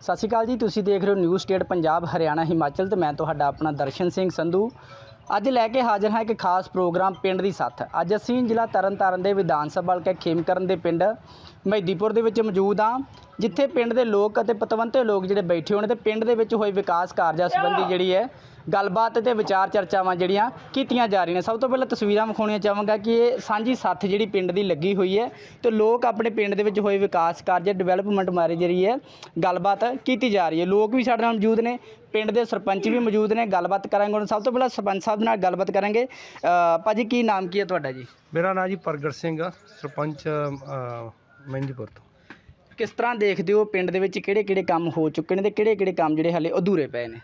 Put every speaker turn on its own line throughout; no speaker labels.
ਸਤਿ ਸ਼੍ਰੀ ਅਕਾਲ ਜੀ, ਤੁਸੀਂ ਦੇਖ ਰਹੇ ਹੋ ਨਿਊਜ਼ ਸਟੇਟ ਪੰਜਾਬ, ਹਰਿਆਣਾ, ਹਿਮਾਚਲ ਤੇ ਮੈਂ ਤੁਹਾਡਾ ਆਪਣਾ ਦਰਸ਼ਨ ਸਿੰਘ ਸੰਧੂ। ਅੱਜ ਲੈ ਕੇ ਹਾਜ਼ਰ ਹਾਂ ਇੱਕ ਖਾਸ ਪ੍ਰੋਗਰਾਮ ਪਿੰਡ ਦੀ ਸੱਥ। ਅੱਜ ਅਸੀਂ ਜ਼ਿਲ੍ਹਾ ਤਰਨਤਾਰਨ ਦੇ ਵਿਧਾਨ ਸਭਾ ਹਲਕਾ ਖੇਮਕਰਨ ਦੇ ਪਿੰਡ ਮਹਿਦੀਪੁਰ ਦੇ ਵਿੱਚ ਮੌਜੂਦ ਹਾਂ, ਜਿੱਥੇ ਪਿੰਡ ਦੇ ਲੋਕ ਅਤੇ ਪਤਵੰਤੇ ਲੋਕ ਜਿਹੜੇ ਬੈਠੇ ਹੋਣ ਤੇ ਪਿੰਡ ਦੇ ਵਿੱਚ ਹੋਏ ਵਿਕਾਸ ਕਾਰਜਾਂ ਸੰਬੰਧੀ ਜਿਹੜੀ ਹੈ ਗੱਲਬਾਤ ਤੇ ਵਿਚਾਰ ਚਰਚਾਵਾਂ ਜਿਹੜੀਆਂ ਕੀਤੀਆਂ ਜਾ ਰਹੀਆਂ ਨੇ। ਸਭ ਤੋਂ ਪਹਿਲਾਂ ਤਸਵੀਰਾਂ ਵਿਖਾਉਣੀਆਂ ਚਾਹਾਂਗਾ ਕਿ ਇਹ ਸਾਂਝੀ ਸੱਥ ਜਿਹੜੀ ਪਿੰਡ ਦੀ ਲੱਗੀ ਹੋਈ ਹੈ ਤੇ ਲੋਕ ਆਪਣੇ ਪਿੰਡ ਦੇ ਵਿੱਚ ਹੋਏ ਵਿਕਾਸ ਕਾਰਜ ਡਿਵੈਲਪਮੈਂਟ ਬਾਰੇ ਜਿਹੜੀ ਹੈ ਗੱਲਬਾਤ ਕੀਤੀ ਜਾ ਰਹੀ ਹੈ। ਲੋਕ ਵੀ ਸਾਡੇ ਨਾਲ ਮੌਜੂਦ ਨੇ ਪਿੰਡ ਦੇ ਸਰਪੰਚ ਵੀ ਮੌਜੂਦ ਨੇ ਗੱਲਬਾਤ ਕਰਾਂਗੇ ਹੁਣ। ਸਭ ਤੋਂ ਪਹਿਲਾਂ ਸਰਪੰਚ ਸਾਹਿਬ ਨਾਲ ਗੱਲਬਾਤ ਕਰਾਂਗੇ। ਭਾਜੀ ਕੀ ਨਾਮ ਕੀ ਹੈ ਤੁਹਾਡਾ ਜੀ?
ਮੇਰਾ ਨਾਂ ਜੀ ਪ੍ਰਗਟ ਸਿੰਘ ਆ ਸਰਪੰਚ ਮਹਿੰਦੀਪੁਰ ਤੋਂ।
ਕਿਸ ਤਰ੍ਹਾਂ ਦੇਖਦੇ ਹੋ ਪਿੰਡ ਦੇ ਵਿੱਚ ਕਿਹੜੇ ਕਿਹੜੇ ਕੰਮ ਹੋ ਚੁੱਕੇ ਨੇ ਤੇ ਕਿਹੜੇ ਕਿਹੜੇ ਕੰਮ ਜਿਹੜੇ ਹਲੇ ਅਧੂਰੇ ਪਏ ਨੇ?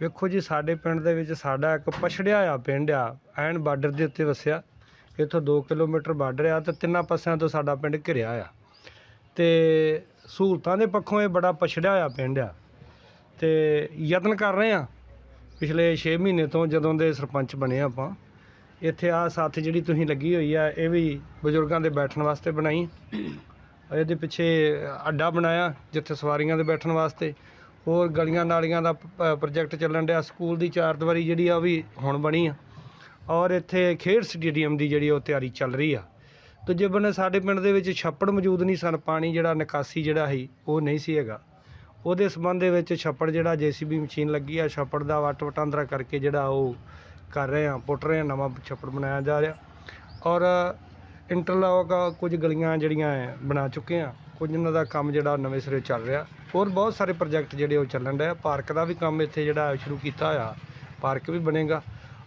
ਵੇਖੋ ਜੀ, ਸਾਡੇ ਪਿੰਡ ਦੇ ਵਿੱਚ ਸਾਡਾ ਇੱਕ ਪਛੜਿਆ ਆ ਪਿੰਡ ਆ, ਐਨ ਬਾਰਡਰ ਦੇ ਉੱਤੇ ਵਸਿਆ। ਇੱਥੋਂ 2 ਕਿਲੋਮੀਟਰ ਬਾਰਡਰ ਆ ਤੇ ਤਿੰਨਾਂ ਪਾਸਿਆਂ ਤੋਂ ਸਾਡਾ ਪਿੰਡ ਘਿਰਿਆ ਆ। ਤੇ ਸਹੂਲਤਾਂ ਦੇ ਪੱਖੋਂ ਇਹ ਬੜਾ ਪਛੜਿਆ ਆ ਪਿੰਡ ਆ। ਤੇ ਯਤਨ ਕਰ ਰਹੇ ਆ, ਪਿਛਲੇ 6 ਮਹੀਨੇ ਤੋਂ ਜਦੋਂ ਦੇ ਸਰਪੰਚ ਬਣੇ ਆਪਾਂ। ਇੱਥੇ ਆ ਸਾਥ ਜਿਹੜੀ ਤੁਸੀਂ ਲੱਗੀ ਹੋਈ ਆ, ਇਹ ਵੀ ਬਜ਼ੁਰਗਾਂ ਦੇ ਬੈਠਣ ਵਾਸਤੇ ਬਣਾਈ। ਇਹਦੇ ਪਿੱਛੇ ਅੱਡਾ ਬਣਾਇਆ, ਜਿੱਥੇ ਸਵਾਰੀਆਂ ਦੇ ਬੈਠਣ ਵਾਸਤੇ। ਹੋਰ ਗਲੀਆਂ ਨਾਲੀਆਂ ਦਾ ਪ੍ਰੋਜੈਕਟ ਚੱਲਣ ਡਿਆ, ਸਕੂਲ ਦੀ ਚਾਰ ਦੀਵਾਰੀ ਜਿਹੜੀ ਆ ਉਹ ਵੀ ਹੁਣ ਬਣੀ ਆ। ਔਰ ਇੱਥੇ ਖੇਡ ਸਟੇਡੀਅਮ ਦੀ ਜਿਹੜੀ ਉਹ ਤਿਆਰੀ ਚੱਲ ਰਹੀ ਆ। ਦੂਜੇ ਬੰਨੇ ਸਾਡੇ ਪਿੰਡ ਦੇ ਵਿੱਚ ਛੱਪੜ ਮੌਜੂਦ ਨਹੀਂ ਸਨ, ਪਾਣੀ ਜਿਹੜਾ ਨਿਕਾਸੀ ਜਿਹੜਾ ਸੀ, ਉਹ ਨਹੀਂ ਸੀ ਹੈਗਾ। ਉਹਦੇ ਸੰਬੰਧ ਦੇ ਵਿੱਚ ਛੱਪੜ ਜਿਹੜਾ ਜੀਸੀਬੀ ਮਸ਼ੀਨ ਲੱਗੀ ਆ, ਛੱਪੜ ਦਾ ਵੱਟ ਵਟਾਂਦਰਾ ਕਰਕੇ ਜਿਹੜਾ ਉਹ ਕਰ ਰਹੇ ਆ, ਪੁੱਟ ਰਹੇ ਆ, ਨਵਾਂ ਛੱਪੜ ਬਣਾਇਆ ਜਾ ਰਿਹਾ। ਔਰ ਇੰਟਰਲੌਕ ਕੁਝ ਗਲੀਆਂ ਜਿਹੜੀਆਂ ਹੈ ਬਣਾ ਚੁੱਕੇ ਆ, ਕੁਝ ਇਹਨਾਂ ਦਾ ਕੰਮ ਜਿਹੜਾ ਨਵੇਂ ਸਿਰੇ ਚੱਲ ਰਿਹਾ। ਹੋਰ ਬਹੁਤ ਸਾਰੇ ਪ੍ਰੋਜੈਕਟ ਜਿਹੜੇ ਉਹ ਚੱਲਣ ਡਿਆ ਪਾਰਕ ਦਾ ਵੀ ਕੰਮ ਇੱਥੇ ਜਿਹੜਾ ਸ਼ੁਰੂ ਕੀਤਾ ਹੋਇਆ। ਪਾਰਕ ਵੀ ਬਣੇਗਾ।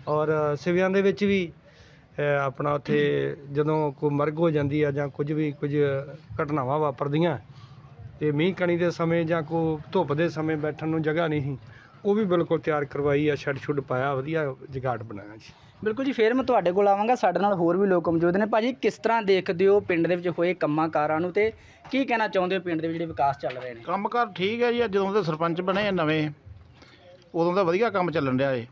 ਔਰ ਸਿਵਿਆਂ ਦੇ ਵਿੱਚ ਵੀ ਆਪਣਾ ਉੱਥੇ ਜਦੋਂ ਕੋਈ ਮਰਗ ਹੋ ਜਾਂਦੀ ਆ ਜਾਂ ਕੁਝ ਵੀ, ਕੁਝ ਘਟਨਾਵਾਂ ਵਾਪਰਦੀਆਂ, ਤੇ ਮੀਂਹ ਕਣੀ ਦੇ ਸਮੇਂ ਜਾਂ ਕੋ ਧੁੱਪ ਦੇ ਸਮੇਂ ਬੈਠਣ ਨੂੰ ਜਗ੍ਹਾ ਨਹੀਂ ਸੀ, ਉਹ ਵੀ ਬਿਲਕੁਲ ਤਿਆਰ ਕਰਵਾਈ ਆ ਛੱਡ ਸ਼ੁੱਡ ਪਾਇਆ, ਵਧੀਆ ਜਗਾੜ ਬਣਾਇਆ ਜੀ।
ਬਿਲਕੁਲ ਜੀ, ਫੇਰ ਮੈਂ ਤੁਹਾਡੇ ਕੋਲ ਆਵਾਂਗਾ, ਸਾਡੇ ਨਾਲ ਹੋਰ ਵੀ ਲੋਕ ਮੌਜੂਦ ਨੇ। ਭਾਜੀ, ਕਿਸ ਤਰ੍ਹਾਂ ਦੇਖਦੇ ਹੋ ਪਿੰਡ ਦੇ ਵਿੱਚ ਹੋਏ ਕੰਮਾਂ ਕਾਰਾਂ ਨੂੰ ਤੇ ਕੀ ਕਹਿਣਾ ਚਾਹੁੰਦੇ ਹੋ ਪਿੰਡ ਦੇ ਵਿੱਚ ਜਿਹੜੇ ਵਿਕਾਸ ਚੱਲ ਰਹੇ ਨੇ?
ਕੰਮਕਾਰ ਠੀਕ ਹੈ ਜੀ, ਅੱਜ ਜਦੋਂ ਦੇ ਸਰਪੰਚ ਬਣੇ ਆ ਨਵੇਂ, ਉਦੋਂ ਦਾ ਵਧੀਆ ਕੰਮ ਚੱਲਣ ਡਿਆ ਏ।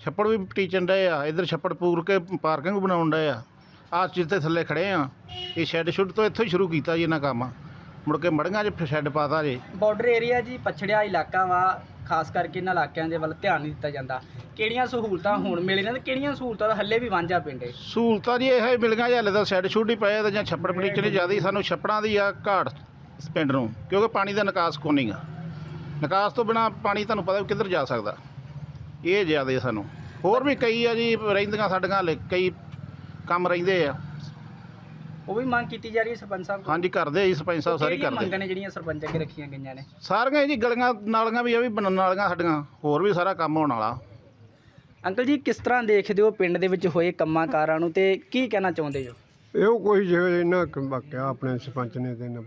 ਛੱਪੜ ਵੀ ਟੀਚਣ ਡਏ ਆ, ਇਧਰ ਛੱਪੜ ਪੂਰ ਕੇ ਪਾਰਕਿੰਗ ਬਣਾਉਣ ਡਏ ਆ। ਆਹ ਚੀਜ਼ ਤੇ ਥੱਲੇ ਖੜੇ ਆ, ਇਹ ਸ਼ੈੱਡ ਸ਼ੁੱਡ ਤੋਂ ਇੱਥੋਂ ਹੀ ਸ਼ੁਰੂ ਕੀਤਾ ਜੀ ਇਹਨਾਂ ਕੰਮ। ਮੁੜ ਕੇ ਮੜੀਆਂ 'ਚ ਸ਼ੈੱਡ ਪਾਤਾ ਜੀ।
ਬਾਰਡਰ ਏਰੀਆ ਜੀ ਪਛੜਿਆ ਇਲਾਕਾ ਵਾ ਖਾਸ ਕਰਕੇ ਇਹਨਾਂ ਇਲਾਕਿਆਂ ਦੇ ਵੱਲ ਧਿਆਨ ਨਹੀਂ ਦਿੱਤਾ ਜਾਂਦਾ। ਕਿਹੜੀਆਂ ਸਹੂਲਤਾਂ ਹੁਣ ਮਿਲ ਰਹੀਆਂ ਤੇ ਕਿਹੜੀਆਂ ਸਹੂਲਤਾਂ ਦਾ ਹੱਲੇ ਵੀ ਵਾਂਝਾ ਪਿੰਡ ਹੈ
ਸਹੂਲਤਾਂ ਜੀ ਇਹ ਹੀ ਮਿਲ ਗਈਆਂ ਜੀ ਹਲੇ ਤਾਂ ਸ਼ੈੱਡ ਹੀ ਪਏ ਤੇ ਜਾਂ ਛੱਪੜ ਪਟੀਚਣੇ ਜ਼ਿਆਦਾ ਹੀ ਸਾਨੂੰ ਛੱਪੜਾਂ ਦੀ ਆ ਘਾਟ ਇਸ ਪਿੰਡ ਨੂੰ ਕਿਉਂਕਿ ਪਾਣੀ ਦਾ ਨਿਕਾਸ ਕੋ ਨਹੀਂਗਾ ਨਿਕਾਸ ਤੋਂ ਬਿਨਾ ਪਾਣੀ ਤੁਹਾਨੂੰ ਪਤਾ ਵੀ ਕਿੱਧਰ ਜਾ ਸਕਦਾ। ਇਹ ਜ਼ਿਆਦਾ ਸਾਨੂੰ। ਹੋਰ ਵੀ ਕਈ ਆ ਜੀ ਰਹਿੰਦੀਆਂ ਸਾਡੀਆਂ ਹਲੇ ਕਈ ਕੰਮ ਰਹਿੰਦੇ ਆ।
ਉਹ ਵੀ ਮੰਗ ਕੀਤੀ ਜਾ ਰਹੀ ਹੈ ਸਰਪੰਚ ਸਾਹਿਬ ਕੋਲ
ਹਾਂਜੀ ਕਰਦੇ ਆ ਜੀ ਸਰਪੰਚ ਸਾਹਿਬ ਸਾਰੇ
ਕਿਹੜੀਆਂ
ਕਰਦੇ
ਮੰਗਾਂ ਨੇ ਜਿਹੜੀਆਂ ਸਰਪੰਚ ਅੱਗੇ ਰੱਖੀਆਂ ਗਈਆਂ ਨੇ?
ਸਾਰੀਆਂ ਜੀ ਗਲੀਆਂ ਨਾਲੀਆਂ ਵੀ ਇਹ ਵੀ ਬਣਨ ਵਾਲੀਆਂ ਸਾਡੀਆਂ ਹੋਰ ਵੀ ਸਾਰਾ ਕੰਮ ਹੋਣ ਵਾਲਾ।
ਅੰਕਲ ਜੀ ਕਿਸ ਤਰ੍ਹਾਂ ਦੇਖਦੇ ਹੋ ਪਿੰਡ ਦੇ ਵਿੱਚ ਹੋਏ ਕੰਮਾਂ ਕਾਰਾਂ ਨੂੰ ਤੇ ਕੀ ਕਹਿਣਾ ਚਾਹੁੰਦੇ ਹੋ?
ਇਹੋ ਕੋਈ ਜਿਹੋ ਇਹਨਾਂ ਵਾਕਿਆ ਆਪਣੇ ਸਰਪੰਚ ਨੇ ਤੇ ਇਹਨਾਂ-